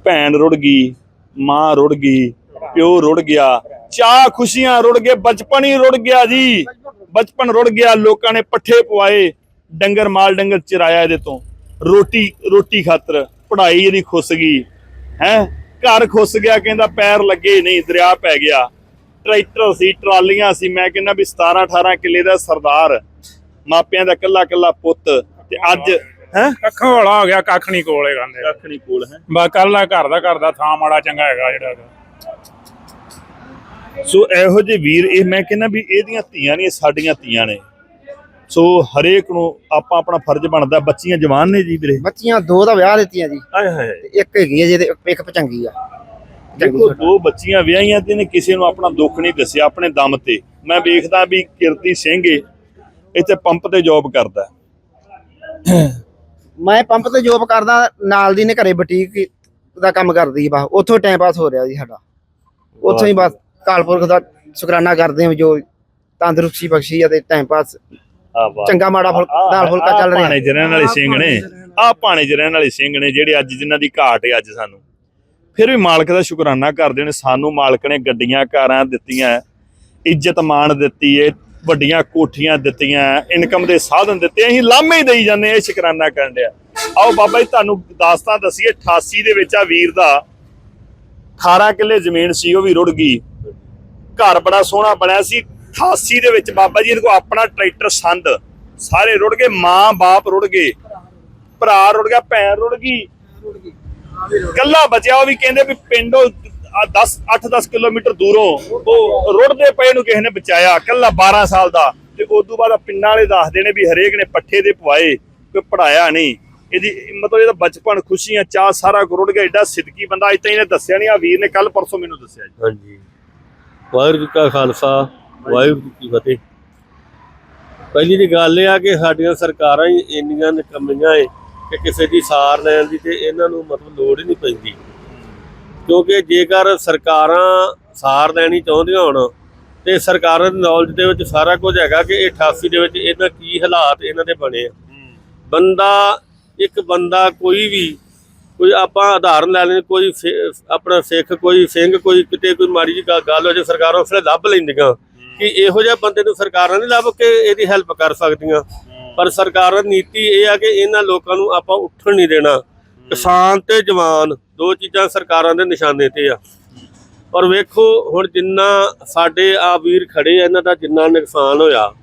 Speaker 2: ਭੈਣ ਰੁੜ ਗਈ ਮਾਂ ਰੁੜ ਗਈ ਪਿਓ ਰੁੜ ਗਿਆ ਚਾਹ ਖੁਸ਼ੀਆਂ ਰੁੜ ਗਏ ਬਚਪਨ ਹੀ ਰੁੜ ਗਿਆ ਜੀ। ਬਚਪਨ ਰੁੜ ਗਿਆ ਲੋਕਾਂ ਨੇ ਪੱਠੇ ਪਵਾਏ। ਡੰਗਰ ਮਾਲ ਡੰਗਰ ਚਰਾਇਆ ਇਹਦੇ ਤੋਂ। ਰੋਟੀ ਰੋਟੀ ਖਾਤਰ ਪੜ੍ਹਾਈ ਇਹਦੀ ਖੁੱਸ ਗਈ। ਹੈ? ਘਰ ਖੁੱਸ ਗਿਆ ਕਹਿੰਦਾ ਪੈਰ ਲੱਗੇ ਨਹੀਂ ਦਰਿਆ ਪੈ ਗਿਆ। ਟਰੈਕਟਰ ਸੀ ਟਰਾਲੀਆਂ ਸੀ ਮੈਂ ਕਹਿੰਦਾ ਵੀ 17 18 ਕਿੱਲੇ ਦਾ ਸਰਦਾਰ ਮਾਪਿਆਂ ਦਾ ਕੱਲਾ ਕੱਲਾ ਪੁੱਤ ਤੇ ਅੱਜ ਹੈ?
Speaker 3: ਕੱਖੋਂ ਵਾਲਾ ਹੋ ਗਿਆ ਕੱਖ ਨਹੀਂ ਕੋਲੇ ਗਾਂਦੇ
Speaker 2: ਕੱਖ ਨਹੀਂ ਕੋਲ ਹੈ?
Speaker 3: ਬਾ ਕੱਲਾ ਘਰ ਦਾ ਘਰ ਦਾ ਥਾਂ ਮਾੜਾ ਚੰਗਾ ਹੈਗਾ ਜਿਹੜਾ।
Speaker 2: ਸੋ ਇਹੋ ਜਿਹੇ ਵੀਰ ਇਹ ਮੈਂ ਕਹਿੰਦਾ ਵੀ ਇਹਦੀਆਂ ਧੀਆਂ ਨਹੀਂ ਸਾਡੀਆਂ ਧੀਆਂ ਨੇ। ਸੋ ਹਰੇਕ ਨੂੰ ਆਪਾਂ ਆਪਣਾ ਫਰਜ਼ ਬਣਦਾ ਬੱਚੀਆਂ ਜਵਾਨ ਨੇ ਜੀ ਵੀਰੇ।
Speaker 1: ਬੱਚੀਆਂ ਦੋ ਦਾ ਵਿਆਹ ਦਿੱਤੀਆਂ ਜੀ।
Speaker 2: ਆਏ ਹਾਏ
Speaker 1: ਤੇ ਇੱਕ ਹੈਗੀ ਹੈ ਜਿਹਦੇ ਇੱਕ ਪਚੰਗੀ ਆ।
Speaker 2: ਦੇਖੋ ਦੋ ਬੱਚੀਆਂ ਵਿਆਹੀਆਂ ਤੇ ਨੇ ਕਿਸੇ ਨੂੰ ਆਪਣਾ ਦੁੱਖ ਨਹੀਂ ਦੱਸਿਆ ਆਪਣੇ ਦਮ ਤੇ। ਮੈਂ ਵੇਖਦਾ ਵੀ ਕਿਰਤੀ ਸਿੰਘ ਇੱਥੇ ਪੰਪ ਤੇ ਜੌਬ ਕਰਦਾ।
Speaker 1: ਮੈਂ ਪੰਪ ਤੇ ਜੋਬ ਕਰਦਾ ਨਾਲ ਦੀ ਨੇ ਘਰੇ ਬੁਟੀਕ ਦਾ ਕੰਮ ਕਰਦੀ ਬਸ। ਉੱਥੋਂ ਟਾਈਮ ਪਾਸ ਹੋ ਰਿਹਾ ਜੀ ਸਾਡਾ। ਉੱਥੋਂ ਹੀ ਬਸ ਕਾਲਪੁਰਖ ਦਾ ਸ਼ੁਕਰਾਨਾ ਕਰਦੇ ਹਾਂ ਜੋ ਤੰਦਰੁਸਤੀ ਬਖਸ਼ੀ ਆ ਤੇ ਟਾਈਮ ਪਾਸ ਚੰਗਾ ਮਾੜਾ ਦਾਲ ਫੁਲਕਾ ਚੱਲ ਰਿਹਾ।
Speaker 2: ਭਾਣੇ ਚ ਰਹਿਣ ਵਾਲੇ ਸਿੰਘ ਨੇ ਆ ਭਾਣੇ ਚ ਰਹਿਣ ਵਾਲੇ ਸਿੰਘ ਨੇ ਜਿਹੜੇ ਅੱਜ ਜਿਨ੍ਹਾਂ ਦੀ ਘਾਟ ਹੈ ਅੱਜ ਸਾਨੂੰ। ਫਿਰ ਵੀ ਮਾਲਕ ਦਾ ਸ਼ੁਕਰਾਨਾ ਕਰਦੇ ਨੇ। ਸਾਨੂੰ ਮਾਲਕ ਨੇ ਗੱਡੀਆਂ ਕਾਰਾਂ ਦਿੱਤੀਆਂ ਇੱਜ਼ਤ ਮਾਣ ਦਿੱਤੀ ਏ ਵੱਡੀਆਂ ਕੋਠੀਆਂ ਦਿੱਤੀਆਂ ਇਨਕਮ ਦੇ ਸਾਧਨ ਦਿੱਤੇ। ਅਸੀਂ ਲਾਮੇ ਹੀ ਦੇਈ ਜਾਂਦੇ ਆ ਇਹ ਸ਼ੁਕਰਾਨਾ ਕਰਨ ਡਿਆ। ਆਓ ਬਾਬਾ ਜੀ ਤੁਹਾਨੂੰ ਦਾਸਤਾਨ ਦਸੀਏ 88 ਦੇ ਵਿੱਚ ਆ ਵੀਰ ਦਾ। 18 ਕਿੱਲੇ ਜ਼ਮੀਨ ਸੀ ਉਹ ਵੀ ਰੁੜ ਗਈ। ਘਰ ਬੜਾ ਸੋਹਣਾ ਬਣਿਆ ਸੀ। 88 ਦੇ ਵਿੱਚ ਬਾਬਾ ਜੀ ਇਹਦੇ ਕੋਲ ਆਪਣਾ ਟਰੈਕਟਰ ਸੰਦ, ਸਾਰੇ ਰੁੜ ਗਏ, ਮਾਂ ਬਾਪ ਰੁੜ ਗਏ, ਭਰਾ ਰੁੜ ਗਿਆ, ਭੈਣ ਰੁੜ ਗਈ। ਕੱਲਾ ਬਚਿਆ, ਉਹ ਵੀ ਕਹਿੰਦੇ ਵੀ ਪਿੰਡੋਂ 10 8-10 ਕਿਲੋਮੀਟਰ ਦੂਰੋਂ ਉਹ ਰੁੜਦੇ ਪਏ ਨੂੰ ਕਿਸੇ ਨੇ ਬਚਾਇਆ ਕੱਲਾ 12 ਸਾਲ ਦਾ। ਤੇ ਉਸ ਤੋਂ ਬਾਅਦ ਪਿੰਡਾਂ ਵਾਲੇ ਦੱਸਦੇ ਨੇ ਵੀ ਹਰੇਕ ਨੇ ਪੱਠੇ ਦੇ ਪਵਾਏ, ਕੋਈ ਪੜਾਇਆ ਨਹੀਂ। ਇਹਦੀ ਮਤਲਬ ਇਹਦਾ ਬਚਪਨ, ਖੁਸ਼ੀਆਂ ਚਾਹ ਸਾਰਾ ਕੁ ਗਿਆ ਐਡਾ ਸਿੱਧਕੀ ਬੰਦਾ, ਅੱਜ ਤਾਂ ਇਹਨੇ ਦੱਸਿਆ ਨਹੀਂ ਆ ਵੀਰ ਨੇ ਕੱਲ ਪਰਸੋਂ ਮੈਨੂੰ ਦੱਸਿਆ ਜੀ।
Speaker 9: ਹਾਂਜੀ। ਵਾਹਿਗੁਰੂ ਕਾ ਖਾਲਸਾ ਵਾਹਿਗੁਰੂ ਜੀ ਕੀ ਫਤਿਹ। ਪਹਿਲੀ ਦੀ ਗੱਲ ਇਹ ਆ ਕਿ ਸਾਡੀਆਂ ਸਰਕਾਰਾਂ ਹੀ ਇੰਨੀਆਂ ਨਿਕੰਮੀਆਂ ਏ ਕਿ ਕਿਸੇ ਦੀ ਸਾਰ ਲੈਣ ਦੀ ਤੇ ਇਹਨਾਂ ਨੂੰ ਮਤਲਬ ਲੋੜ ਹੀ ਨਹੀਂ ਪੈਂਦੀ। ਕਿਉਂਕਿ ਜੇਕਰ ਸਰਕਾਰਾਂ ਸਾਰ ਲੈਣੀ ਚਾਹੁੰਦੀਆਂ ਹੋਣ ਤੇ ਸਰਕਾਰਾਂ ਦੀ ਨੌਲੇਜ ਦੇ ਵਿੱਚ ਸਾਰਾ ਕੁਝ ਹੈਗਾ ਕਿ ਇਹ 88 ਦੇ ਵਿੱਚ ਇਹਨਾਂ ਕੀ ਹਾਲਾਤ ਇਹਨਾਂ ਦੇ ਬਣੇ ਆ। ਬੰਦਾ, ਇੱਕ ਬੰਦਾ ਕੋਈ ਵੀ, ਕੋਈ ਆਪਾਂ ਉਦਾਹਰਨ ਲੈ ਲੈਂਦੇ, ਕੋਈ ਸਿ- ਆਪਣਾ ਸਿੱਖ, ਕੋਈ ਸਿੰਘ, ਕੋਈ ਕਿਤੇ ਕੋਈ ਮਾੜੀ ਜਿਹੀ ਗੱਲ ਹੋ ਜੇ ਸਰਕਾਰਾਂ ਉਸਲੇ ਲੱਭ ਲੈਂਦੀਆਂ ਕਿ ਇਹੋ ਜਿਹੇ ਬੰਦੇ ਨੂੰ ਸਰਕਾਰਾਂ ਨਹੀਂ ਲੱਭ ਕੇ ਇਹਦੀ ਹੈਲਪ ਕਰ ਸਕਦੀਆਂ। ਪਰ ਸਰਕਾਰਾਂ ਦੀ ਨੀਤੀ ਇਹ ਆ ਕਿ ਇਹਨਾਂ ਲੋਕਾਂ ਨੂੰ ਆਪਾਂ ਉੱਠਣ ਨਹੀਂ ਦੇਣਾ। ਕਿਸਾਨ ਤੇ ਜਵਾਨ, ਦੋ ਚੀਜ਼ਾਂ ਸਰਕਾਰਾਂ ਦੇ ਨਿਸ਼ਾਨੇ ਤੇ ਆ। ਔਰ ਵੇਖੋ, ਹੁਣ ਜਿੰਨਾ ਸਾਡੇ ਆ ਵੀਰ ਖੜੇ ਆ, ਇਹਨਾਂ ਦਾ ਜਿੰਨਾ ਨੁਕਸਾਨ ਹੋਇਆ।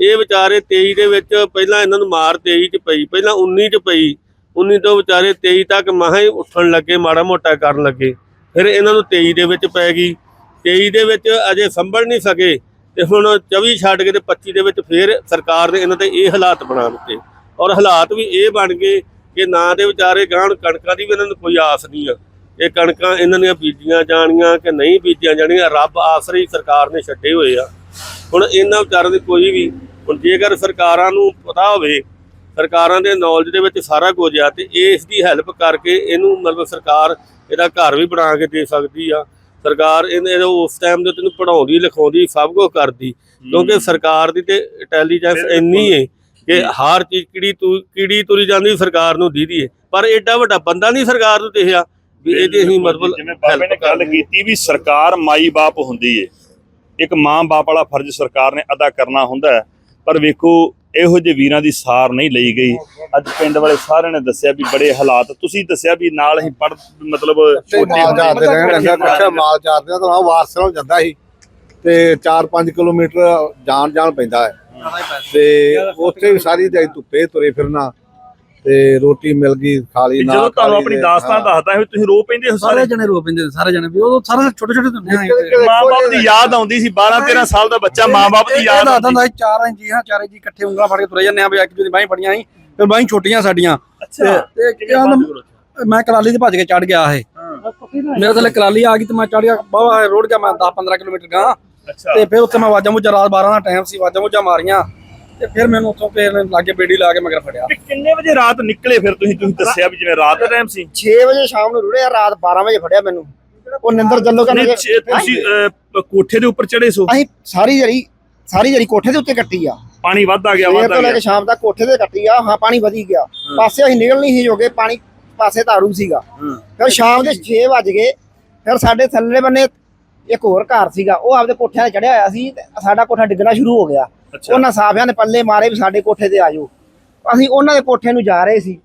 Speaker 9: ਇਹ ਵਿਚਾਰੇ 23 ਦੇ ਵਿੱਚ ਪਹਿਲਾਂ ਇਹਨਾਂ ਨੂੰ ਮਾਰ 23 ਚ ਪਈ, ਪਹਿਲਾਂ 19 ਚ ਪਈ। 19 ਤੋਂ ਵਿਚਾਰੇ 23 ਤੱਕ ਮਹਾਂ ਹੀ ਉੱਠਣ ਲੱਗੇ, ਮਾੜਾ ਮੋਟਾ ਕਰਨ ਲੱਗੇ। ਫਿਰ ਇਹਨਾਂ ਨੂੰ 23 ਦੇ ਵਿੱਚ ਪੈ ਗਈ। 23 ਦੇ ਵਿੱਚ ਅਜੇ ਸੰਭਲ ਨਹੀਂ ਸਕੇ ਤੇ ਹੁਣ 24 ਛੱਡ ਕੇ ਤੇ 25 ਦੇ ਵਿੱਚ ਫਿਰ ਸਰਕਾਰ ਨੇ ਇਹਨਾਂ ਤੇ ਇਹ ਹਾਲਾਤ ਬਣਾ ਦਿੱਤੇ। ਔਰ ਹਾਲਾਤ ਵੀ ਇਹ ਬਣ ਗਏ ਕਿ ਨਾ ਦੇ ਵਿਚਾਰੇ ਗਾਣ ਕਣਕਾਂ ਦੀ ਵੀ ਇਹਨਾਂ ਨੂੰ ਕੋਈ ਆਸ ਨਹੀਂ ਆ। ਇਹ ਕਣਕਾਂ ਇਹਨਾਂ ਦੀਆਂ ਬੀਜੀਆਂ ਜਾਣੀਆਂ ਕਿ ਨਹੀਂ ਬੀਜੀਆਂ ਜਾਣੀਆਂ, ਰੱਬ ਆਸਰੇ ਸਰਕਾਰ ਨੇ ਛੱਡੇ ਹੋਏ ਆ। ਹੁਣ ਇਹਨਾਂ ਵਿਚਾਰਾਂ ਦੀ ਕੋਈ ਵੀ, ਹੁਣ ਜੇਕਰ ਸਰਕਾਰਾਂ ਨੂੰ ਪਤਾ ਹੋਵੇ, ਸਰਕਾਰਾਂ ਦੇ ਨੌਲੇਜ ਦੇ ਵਿੱਚ ਸਾਰਾ ਕੁਝ ਆ ਤੇ ਇਸ ਦੀ ਹੈਲਪ ਕਰਕੇ ਇਹਨੂੰ ਮਤਲਬ ਸਰਕਾਰ ਇਹਦਾ ਘਰ ਵੀ ਬਣਾ ਕੇ ਦੇ ਸਕਦੀ ਆ। ਸਰਕਾਰ ਇਹਨੇ ਉਸ ਟਾਈਮ ਦੇ ਤੈਨੂੰ ਪੜਾਉਂਦੀ ਲਿਖਾਉਂਦੀ ਸਭ ਕੁਝ ਕਰਦੀ। ਕਿਉਂਕਿ ਸਰਕਾਰ ਦੀ ਤੇ ਇੰਟੈਲੀਜੈਂਸ ਇੰਨੀ ਹੈ ਕਿ ਹਰ ਚੀਜ਼ ਕਿਹੜੀ ਤੂੰ ਕਿਹੜੀ ਤੁਰੀ ਜਾਂਦੀ ਸਰਕਾਰ ਨੂੰ ਦੀਦੀ ਹੈ ਪਰ ਐਡਾ ਵੱਡਾ ਬੰਦਾ ਨਹੀਂ ਸਰਕਾਰ ਨੂੰ ਦੇਖਿਆ ਵੀ ਇਹਦੀ ਅਸੀਂ ਮਤਲਬ
Speaker 2: ਜਿਵੇਂ ਬਾਬੇ ਨੇ ਗੱਲ। ਕੀਤੀ ਵੀ ਸਰਕਾਰ ਮਾਈ ਬਾਪ ਹੁੰਦੀ ਏ। ਇੱਕ ਮਾਂ ਬਾਪ ਵਾਲਾ ਫਰਜ਼ ਸਰਕਾਰ ਨੇ ਅਦਾ ਕਰਨਾ ਹੁੰਦਾ ਹੈ। ਪਰ ਵੇਖੋ ਇਹੋ ਜਿਹੇ ਵੀਰਾਂ ਦੀ ਸਾਰ ਨਹੀਂ ਲਈ ਗਈ। ਅੱਜ ਪਿੰਡ ਵਾਲੇ ਸਾਰਿਆਂ ਨੇ ਦੱਸਿਆ ਵੀ ਬੜੇ ਹਾਲਾਤ। ਤੁਸੀਂ ਦੱਸਿਆ ਵੀ ਨਾਲ ਹੀ ਪੜ ਮਤਲਬ ਛੋਟੇ ਹੁੰਦੇ
Speaker 6: ਚਾਰਦੇ ਰਹੇ ਅੰਦਰ ਕੱਚਾ ਮਾਲ ਚਾਰਦੇ ਤਾਂ ਉਹ ਵਾਰਸ ਨਾਲ ਜਾਂਦਾ ਸੀ। ਤੇ 4-5 ਕਿਲੋਮੀਟਰ ਜਾਣ ਜਾਣ ਪੈਂਦਾ ਹੈ। ਤੇ ਉੱਥੇ ਵੀ ਸਾਰੀ ਦਿਹਾੜੀ ਧੁੱਪੇ ਤੁਰੇ ਫਿਰਨਾ। ਤੇ ਰੋਟੀ ਮਿਲ ਗਈ ਖਾ ਲਈ ਨਾ
Speaker 2: ਜਦੋਂ ਤੁਹਾਨੂੰ ਆਪਣੀ ਦਾਸਤਾਨ। ਦੱਸਦਾ ਹੈ ਤੁਸੀਂ ਰੋ ਪੈਂਦੇ ਹੋ
Speaker 5: ਸਾਰੇ?
Speaker 2: ਸਾਰੇ
Speaker 5: ਜਣੇ ਰੋ ਪੈਂਦੇ ਸਾਰੇ ਜਣੇ। ਵੀ ਉਹ ਸਾਰੇ ਛੋਟੇ ਛੋਟੇ ਹੁੰਦੇ ਆ
Speaker 2: ਮਾਂ ਬਾਪ ਦੀ ਯਾਦ ਆਉਂਦੀ ਸੀ 12 13 ਸਾਲ ਦਾ ਬੱਚਾ ਮਾਂ ਬਾਪ ਦੀ ਯਾਦ ਆਉਂਦੀ
Speaker 5: ਸੀ। ਚਾਰ ਇੰਚੀ ਹਾਂ ਚਾਰੇ ਜੀ ਇਕੱਠੇ ਉਂਗਲਾਂ ਫੜ ਕੇ ਤੁਰੇ ਜਾਂਦੇ ਆ ਵੀ ਇੱਕ ਦੂਜੇ ਬਾਹੀਂ ਫੜੀਆਂ ਸੀ ਫਿਰ ਬਾਹੀਂ ਛੋਟੀਆਂ ਸਾਡੀਆਂ।
Speaker 2: ਅੱਛਾ।
Speaker 5: ਤੇ
Speaker 2: ਕਿਵੇਂ
Speaker 5: ਕਿਹਾ
Speaker 2: ਬੰਦ ਕਰੋ?
Speaker 5: ਮੈਂ ਕਰਾਲੀ ਤੇ ਭੱਜ ਕੇ ਚੜ ਗਿਆ ਇਹ। ਮੇਰੇ ਥੱਲੇ ਕਰਾਲੀ ਆ ਗਈ ਤੇ ਮੈਂ ਚੜ ਗਿਆ ਬਾਵਾ ਰੋਡ ਗਿਆ ਮੈਂ 10 15 ਕਿਲੋਮੀਟਰ ਗਾ
Speaker 2: ਅੱਛਾ।
Speaker 5: ਤੇ ਫਿਰ ਉੱਥੇ ਮੈਂ ਵਾਜਾ ਮੁਜਾ ਰਾਤ 12 ਦਾ ਟਾਈਮ ਸੀ ਵਾਜਾ ਮੁਜਾ ਮਾਰੀਆਂ। ਤੇ ਫਿਰ ਮੈਨੂੰ ਉੱਥੋਂ ਫਿਰ ਲਾਗੇ ਬੇੜੀ ਲਾ ਕੇ ਮਗਰ ਫੜਿਆ।
Speaker 2: ਤੇ ਕਿੰਨੇ ਵਜੇ ਰਾਤ ਨਿਕਲੇ ਫਿਰ ਤੁਸੀਂ? ਤੁਸੀਂ ਦੱਸਿਆ ਵੀ ਜਿਵੇਂ ਰਾਤ ਦਾ ਟਾਈਮ ਸੀ।
Speaker 1: 6 ਵਜੇ ਸ਼ਾਮ ਨੂੰ ਰੁੜਿਆ ਰਾਤ 12 ਵਜੇ ਫੜਿਆ ਮੈਨੂੰ। ਉਹ ਨਿੰਦਰ ਜੱਲੋ
Speaker 2: ਨਹੀਂ,
Speaker 1: ਕਹਿੰਦੇ
Speaker 2: ਛੇ- ਤੁਸੀਂ ਅਹ, ਕੋਠੇ ਦੇ ਉੱਪਰ ਚੜੇ ਸੋ
Speaker 1: ਅਸੀਂ ਸਾਰੀ ਜੜੀ ਸਾਰੀ ਜੜੀ ਕੋਠੇ ਦੇ ਉੱਤੇ ਕੱਟੀ ਆ।
Speaker 2: ਪਾਣੀ ਵੱਧਦਾ ਗਿਆ
Speaker 1: ਸਵੇਰ
Speaker 2: ਵੱਧਦਾ
Speaker 1: ਤੋਂ ਲੈ
Speaker 2: ਗਿਆ।
Speaker 1: ਸ਼ਾਮ ਤੱਕ ਕੋਠੇ ਤੇ ਕੱਟੀ ਆ। ਹਾਂ ਪਾਣੀ ਵਧੀ ਗਿਆ। ਪਾਸੇ ਅਸੀਂ ਨਿਕਲ ਨਹੀਂ ਸੀ ਜੋਗੇ ਪਾਣੀ ਪਾਸੇ ਤਾਰੂ ਸੀਗਾ।
Speaker 2: ਹਾਂ।
Speaker 1: ਫਿਰ ਸ਼ਾਮ ਦੇ 6 ਵਜ ਗਏ। ਫਿਰ ਸਾਡੇ ਥੱਲੇ ਬੰਨੇ ਇੱਕ ਹੋਰ ਘਰ ਸੀਗਾ। ਉਹ ਆਪਦੇ ਕੋਠਿਆਂ ਤੇ ਚੜਿਆ ਹੋਇਆ ਸੀ ਤੇ ਸਾਡਾ ਕੋਠਾ ਡਿੱਗਣਾ ਸ਼ੁਰੂ ਹੋ ਗਿਆ। ਉਹਨਾਂ ਸਾਫਿਆਂ ਨੇ ਪੱਲੇ ਮਾਰੇ ਵੀ ਸਾਡੇ ਕੋਠੇ ਤੇ ਆ ਜਾਓ ਅਸੀਂ ਉਹਨਾਂ ਦੇ ਕੋਠੇ ਨੂੰ ਜਾ ਰਹੇ ਸੀ।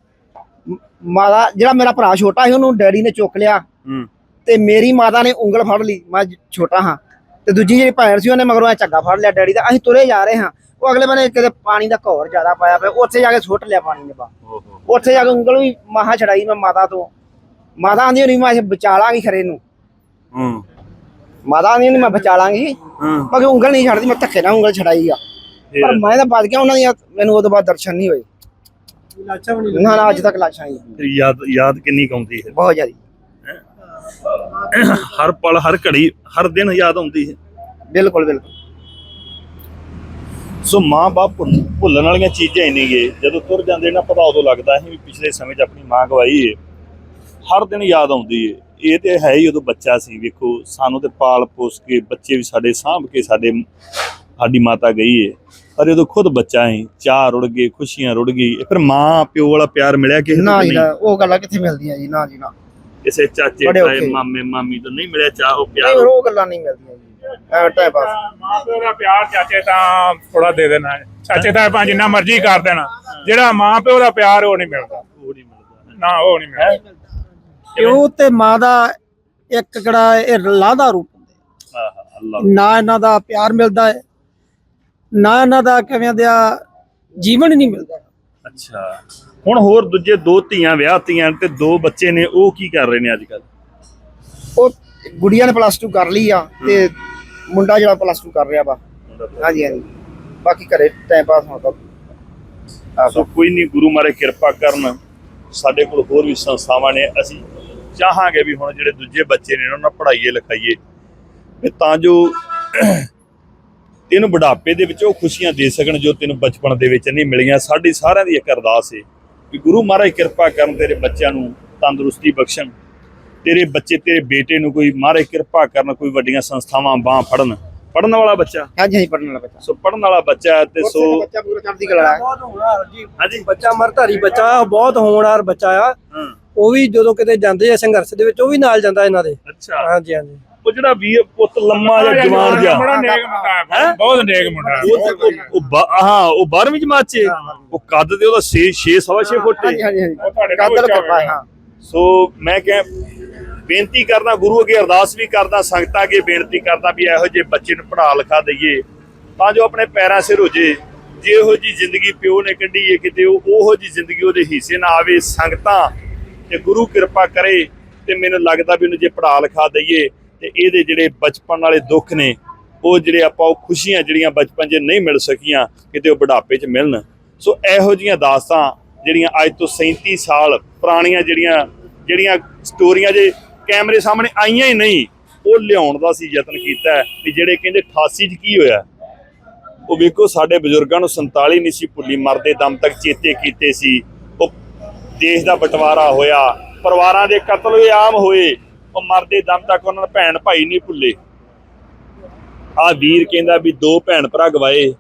Speaker 1: ਮਾਤਾ ਜਿਹੜਾ ਮੇਰਾ ਭਰਾ ਛੋਟਾ ਸੀ ਉਹਨੂੰ ਡੈਡੀ ਨੇ ਚੁੱਕ ਲਿਆ। ਤੇ ਮੇਰੀ ਮਾਤਾ ਨੇ ਉਂਗਲ ਫੜ ਲਈ। ਮੈਂ ਛੋਟਾ ਹਾਂ। ਤੇ ਦੂਜੀ ਜਿਹੜੀ ਭੈਣ ਸੀ ਉਹਨੇ ਮਗਰੋਂ ਇਹ ਝੱਗਾ ਫੜ ਲਿਆ ਡੈਡੀ ਦਾ। ਅਸੀਂ ਤੁਰੇ ਜਾ ਰਹੇ ਹਾਂ। ਉਹ ਅਗਲੇ ਬੰਨੇ ਕਿਤੇ ਪਾਣੀ ਦਾ ਘੋਰ ਜ਼ਿਆਦਾ ਪਾਇਆ ਪਿਆ। ਉੱਥੇ ਜਾ ਕੇ ਸੁੱਟ ਲਿਆ ਪਾਣੀ ਨੇ ਬਾ
Speaker 2: ਓਹੋ।
Speaker 1: ਉੱਥੇ ਜਾ ਕੇ ਉਂਗਲ ਵੀ ਮਾਹਾ ਛੜਾਈ ਮੈਂ ਮਾਤਾ ਤੋਂ। ਮਾਤਾ ਆਂਦੀ ਹੋਣੀ ਮੈਂ ਬਚਾ ਲਾਂਗੀ ਖਰੇ ਨੂੰ।
Speaker 2: ਹੂੰ।
Speaker 1: ਮਾਤਾ ਆਂਦੀ ਹੋਣੀ ਮੈਂ ਬਚਾ ਲਾਂਗੀ
Speaker 2: ਹਾਂ।
Speaker 1: ਮੈਂ ਉਂਗਲ ਨਹੀਂ ਛੱਡਦੀ ਮੈਂ ਧੱਕੇ ਨਾਲ ਉਂਗਲ ਛੜਾਈ ਆ। ਪਰ ਮੈਂ ਤਾਂ ਬਚ ਗਿਆ ਉਹਨਾਂ ਦੀਆਂ ਮੈਨੂੰ ਉਦੋਂ ਬਾਅਦ ਦਰਸ਼ਨ ਨਹੀਂ ਹੋਏ।
Speaker 4: ਲਾਚਾ ਵੀ
Speaker 1: ਨਾ ਨਾ ਅੱਜ ਤੱਕ ਲਾਸ਼ਾਂ ਹੀ
Speaker 2: ਫਿਰ ਯਾਦ ਯਾਦ ਕਿੰਨੀ ਕਾਉਂਦੀ ਹੈ?
Speaker 1: ਬਹੁਤ ਜ਼ਿਆਦਾ।
Speaker 2: ਹਰ ਪਲ ਹਰ ਘੜੀ ਹਰ ਦਿਨ ਯਾਦ ਆਉਂਦੀ ਹੈ।
Speaker 1: ਬਿਲਕੁਲ ਬਿਲਕੁਲ।
Speaker 2: ਸੋ ਮਾਂ-ਬਾਪ ਭੁੱਲ- ਭੁੱਲਣ ਵਾਲੀਆਂ ਚੀਜ਼ਾਂ ਹੀ ਨਹੀਂ ਗੇ ਜਦੋਂ ਤੁਰ ਜਾਂਦੇ ਨਾ ਪਤਾ ਉਦੋਂ ਲੱਗਦਾ ਹੈ ਵੀ ਪਿਛਲੇ ਸਮੇਂ 'ਚ ਆਪਣੀ ਮਾਂ ਗਵਾਈ ਏ। ਹਰ ਦਿਨ ਯਾਦ ਆਉਂਦੀ ਏ। ਇਹ ਤੇ ਹੈ ਹੀ ਉਦੋਂ ਬੱਚਾ ਸੀ ਵੇਖੋ ਸਾਨੂੰ ਤੇ ਪਾਲ ਪੋਸ ਕੇ ਬੱਚੇ ਵੀ ਸਾਡੇ ਸਾਂਭ ਕੇ ਸਾਡੇ ਸਾਡੀ ਮਾਤਾ ਗਈ ਏ। ਪਰ ਜਦੋਂ ਖੁਦ ਬੱਚਾ ਹੈ ਚਾਹ ਰੁੜ ਗਏ ਖੁਸ਼ੀਆਂ ਰੁੜ ਗਈ ਫਿਰ ਮਾਂ ਪਿਓ ਵਾਲਾ ਪਿਆਰ ਮਿਲਿਆ ਕਿਸੇ ਨੂੰ
Speaker 1: ਜੀ
Speaker 2: ਨਹੀਂ?
Speaker 1: ਨਾ ਉਹ ਗੱਲਾਂ ਕਿੱਥੇ ਮਿਲਦੀਆਂ ਜੀ ਨਾ ਜੀ ਨਾ।
Speaker 2: ਕਿਸੇ ਚਾਚੇ ਤਾਏ। ਮਾਮੇ ਮਾਮੀ ਤੋਂ ਨਹੀਂ ਮਿਲਿਆ ਚਾਹ ਉਹ
Speaker 1: ਨਹੀਂ
Speaker 2: ਪਿਆਰ
Speaker 1: ਉਹ ਗੱਲਾਂ ਨਹੀਂ ਮਿਲਦੀਆਂ ਜੀ ਐ ਟਾਈਮ ਪਾਸ
Speaker 3: ਮਾਂ ਪਿਓ ਦਾ ਪਿਆਰ ਚਾਚੇ ਤਾਂ ਥੋੜਾ ਦੇ ਦੇਣਾ ਹੈ। ਚਾਚੇ ਤਾਂ ਭਾਵੇਂ ਜਿੰਨਾ ਮਰਜ਼ੀ ਕਰ ਦੇਣਾ ਜਿਹੜਾ ਮਾਂ ਪਿਓ ਦਾ ਪਿਆਰ ਉਹ ਨਹੀਂ ਮਿਲਦਾ।
Speaker 2: ਉਹ ਨਹੀਂ ਮਿਲਦਾ।
Speaker 3: ਨਾ ਉਹ ਨਹੀਂ ਮਿਲਦਾ।
Speaker 7: ਪਿਓ ਤੇ ਮਾਂ ਦਾ ਇੱਕ ਕਿਹੜਾ ਇਹ ਲਾਹ ਦਾ ਰੂਪ ਹੁੰਦੇ।
Speaker 2: ਆਹ ਅੱਲਾਹ
Speaker 7: ਨਾ ਇਹਨਾਂ ਦਾ ਪਿਆਰ ਮਿਲਦਾ ਹੈ। ਨਾ ਇਹਨਾਂ ਦਾ ਕਿਵੇਂ ਦਿਆ ਜੀਵਨ ਨਹੀਂ ਮਿਲਦਾ।
Speaker 2: ਅੱਛਾ। ਹੁਣ ਹੋਰ ਦੂਜੇ ਦੋ ਧੀਆਂ ਵਿਆਹਤੀਆਂ ਤੇ ਦੋ ਬੱਚੇ ਨੇ ਉਹ ਕੀ ਕਰ ਰਹੇ ਨੇ ਅੱਜ ਕੱਲ
Speaker 1: ਉਹ ਗੁੜੀਆ ਨੇ ਪਲੱਸ 2 ਕਰ ਲਈ ਆ ਤੇ ਮੁੰਡਾ ਜਿਹੜਾ ਪਲੱਸ 2 ਕਰ ਰਿਹਾ ਵਾ। ਹਾਂਜੀ ਹਾਂਜੀ। ਬਾਕੀ ਘਰੇ ਟਾਈਮ ਪਾਸ ਹੁੰਦਾ
Speaker 2: ਸੋ ਕੋਈ ਨਹੀਂ ਗੁਰੂ ਮਾਰੇ ਕਿਰਪਾ ਕਰਨ। ਸਾਡੇ ਕੋਲ ਹੋਰ ਵੀ ਸੰਸਥਾਵਾਂ ਨੇ। ਅਸੀਂ ਚਾਹਾਂਗੇ ਵੀ ਹੁਣ ਜਿਹੜੇ ਦੂਜੇ ਬੱਚੇ ਨੇ ਉਹਨਾਂ ਨੂੰ ਪੜ੍ਹਾਈਏ ਲਿਖਾਈਏ। ਵੀ ਤਾਂ ਜੋ ਤੈਨੂੰ ਬੁਢਾਪੇ ਦੇ ਵਿੱਚ ਉਹ ਖੁਸ਼ੀਆਂ ਦੇ ਸਕਣ ਜੋ ਤੈਨੂੰ ਬਚਪਨ ਦੇ ਵਿੱਚ ਨਹੀਂ ਮਿਲੀਆਂ। ਸਾਡੀ ਸਾਰਿਆਂ ਦੀ ਇੱਕ ਅਰਦਾਸ ਹੈ ਕਿ ਗੁਰੂ ਮਹਾਰਾਜ ਕਿਰਪਾ ਕਰਨ ਤੇਰੇ ਬੱਚਿਆਂ ਨੂੰ ਤੰਦਰੁਸਤੀ ਬਖਸ਼ਣ ਤੇਰੇ ਬੱਚੇ ਤੇਰੇ ਬੇਟੇ ਨੂੰ ਕੋਈ ਮਹਾਰਾਜ ਕਿਰਪਾ ਕਰਨ ਕੋਈ ਵੱਡੀਆਂ ਸੰਸਥਾਵਾਂ ਬਾਹ ਫੜਨ। ਪੜਨ ਵਾਲਾ ਬੱਚਾ?
Speaker 1: ਹਾਂਜੀ ਹਾਂਜੀ ਪੜਨ ਵਾਲਾ ਬੱਚਾ।
Speaker 2: ਸੋ ਪੜਨ ਵਾਲਾ ਬੱਚਾ ਹੈ ਤੇ ਸੋ
Speaker 1: ਬੱਚਾ ਪੂਰਾ ਚੜ੍ਹਦੀ ਕਲਾ ਹੈ।
Speaker 4: ਬਹੁਤ ਹੋਣਹਾਰ ਜੀ।
Speaker 2: ਹਾਂਜੀ।
Speaker 4: ਬੱਚਾ ਮਰਧਾਰੀ ਬੱਚਾ ਆ, ਬਹੁਤ ਹੋਣਹਾਰ ਬੱਚਾ ਆ।
Speaker 2: ਹਾਂ।
Speaker 4: ਉਹ ਵੀ ਜਦੋਂ ਕਿਤੇ ਜਾਂਦੇ ਆ ਸੰਘਰਸ਼ ਦੇ ਵਿੱਚ ਉਹ ਵੀ ਨਾਲ ਜਾਂਦਾ ਇਹਨਾਂ ਦੇ।
Speaker 2: ਅੱਛਾ।
Speaker 4: ਹਾਂਜੀ ਹਾਂਜੀ।
Speaker 2: ਉਹ ਜਿਹੜਾ ਵੀਰ ਪੁੱਤ ਲੰਮਾ ਜਿਹਾ ਜਵਾਨ ਜਿਹਾ।
Speaker 3: ਬੜਾ ਨੇਕ ਮੁੰਡਾ ਹੈ ਬਹੁਤ ਨੇਕ ਮੁੰਡਾ ਹੈ।
Speaker 2: ਉਹ ਤੇ ਉਹ- ਉਹ ਬਾ- ਹਾਂ ਉਹ 12ਵੀਂ ਜਮਾਤ ਚ? ਹੈ। ਉਹ ਕੱਦ ਤੇ ਉਹਦਾ 6 6 ਸਵਾ 6 ਫੁੱਟ
Speaker 1: ਹਾਂਜੀ
Speaker 2: ਹੈ
Speaker 1: ਹਾਂਜੀ।
Speaker 3: ਉਹ ਤੁਹਾਡੇ
Speaker 1: ਹਾਂਜੀ
Speaker 3: ਕੋਲ
Speaker 1: ਕਾਦਰ
Speaker 3: ਉੱਚਾ
Speaker 1: ਕਰਪਾ ਹੈ ਹਾਂ।
Speaker 2: ਸੋ ਮੈਂ ਕਹਾਂ ਬੇਨਤੀ ਕਰਦਾ ਗੁਰੂ ਅੱਗੇ ਅਰਦਾਸ ਵੀ ਕਰਦਾ ਸੰਗਤਾਂ ਅੱਗੇ ਬੇਨਤੀ ਕਰਦਾ ਵੀ ਇਹੋ ਜਿਹੇ ਬੱਚੇ ਨੂੰ ਪੜ੍ਹਾ ਲਿਖਾ ਦਈਏ ਤਾਂ ਜੋ ਆਪਣੇ ਪੈਰਾਂ ਸਿਰ ਹੋ ਜੇ। ਜਿਹੋ ਜੀ ਜ਼ਿੰਦਗੀ ਪਿਓ ਨੇ ਕੱਢੀ ਏ ਕਿਤੇ ਉਹ ਉਹੋ ਜੀ ਜ਼ਿੰਦਗੀ ਉਹਦੇ ਹਿੱਸੇ ਨਾ ਆਵੇ। ਸੰਗਤਾਂ ਤੇ ਗੁਰੂ ਕਿਰਪਾ ਕਰੇ ਤੇ ਮੈਨੂੰ ਲੱਗਦਾ ਵੀ ਉਹਨੂੰ ਜੇ ਪੜਾ ਲਿਖਾ ਦਈਏ ਤੇ ਇਹਦੇ ਜਿਹੜੇ ਬਚਪਨ ਵਾਲੇ ਦੁੱਖ ਨੇ, ਉਹ ਜਿਹੜੇ ਆਪਾਂ ਉਹ ਖੁਸ਼ੀਆਂ ਜਿਹੜੀਆਂ ਬਚਪਨ 'ਚ ਨਹੀਂ ਮਿਲ ਸਕੀਆਂ, ਕਿਤੇ ਉਹ ਬੁਢਾਪੇ 'ਚ ਮਿਲਣ। ਸੋ ਇਹੋ ਜੀਆਂ ਦਾਸਤਾਂ ਜਿਹੜੀਆਂ ਅੱਜ ਤੋਂ 37 ਸਾਲ ਪੁਰਾਣੀਆਂ ਜਿਹੜੀਆਂ ਜਿਹੜੀਆਂ ਸਟੋਰੀਆਂ ਜੇ ਕੈਮਰੇ ਸਾਹਮਣੇ ਆਈਆਂ ਹੀ ਨਹੀਂ, ਉਹ ਲਿਆਉਣ ਦਾ ਸੀ ਯਤਨ ਕੀਤਾ ਵੀ ਜਿਹੜੇ ਕਹਿੰਦੇ 88 'ਚ ਕੀ ਹੋਇਆ, ਉਹ ਵੇਖੋ ਸਾਡੇ ਬਜ਼ੁਰਗਾਂ ਨੂੰ 47 ਨਹੀਂ ਸੀ ਭੁੱਲੀ, ਮਰਦੇ ਦਮ ਤੱਕ ਚੇਤੇ ਕੀਤੇ ਸੀ। ਦੇਸ਼ ਦਾ ਬਟਵਾਰਾ ਹੋਇਆ। ਪਰਿਵਾਰਾਂ ਦੇ ਕਤਲ ਵੀ ਆਮ ਹੋਏ। ਉਹ ਮਰਦੇ ਦਮ ਤੱਕ ਉਹਨਾਂ ਦੇ ਭੈਣ ਭਾਈ ਨਹੀਂ ਭੁੱਲੇ। ਆ ਵੀਰ ਕਹਿੰਦਾ ਵੀ ਦੋ ਭੈਣ ਭਰਾ ਗਵਾਏ।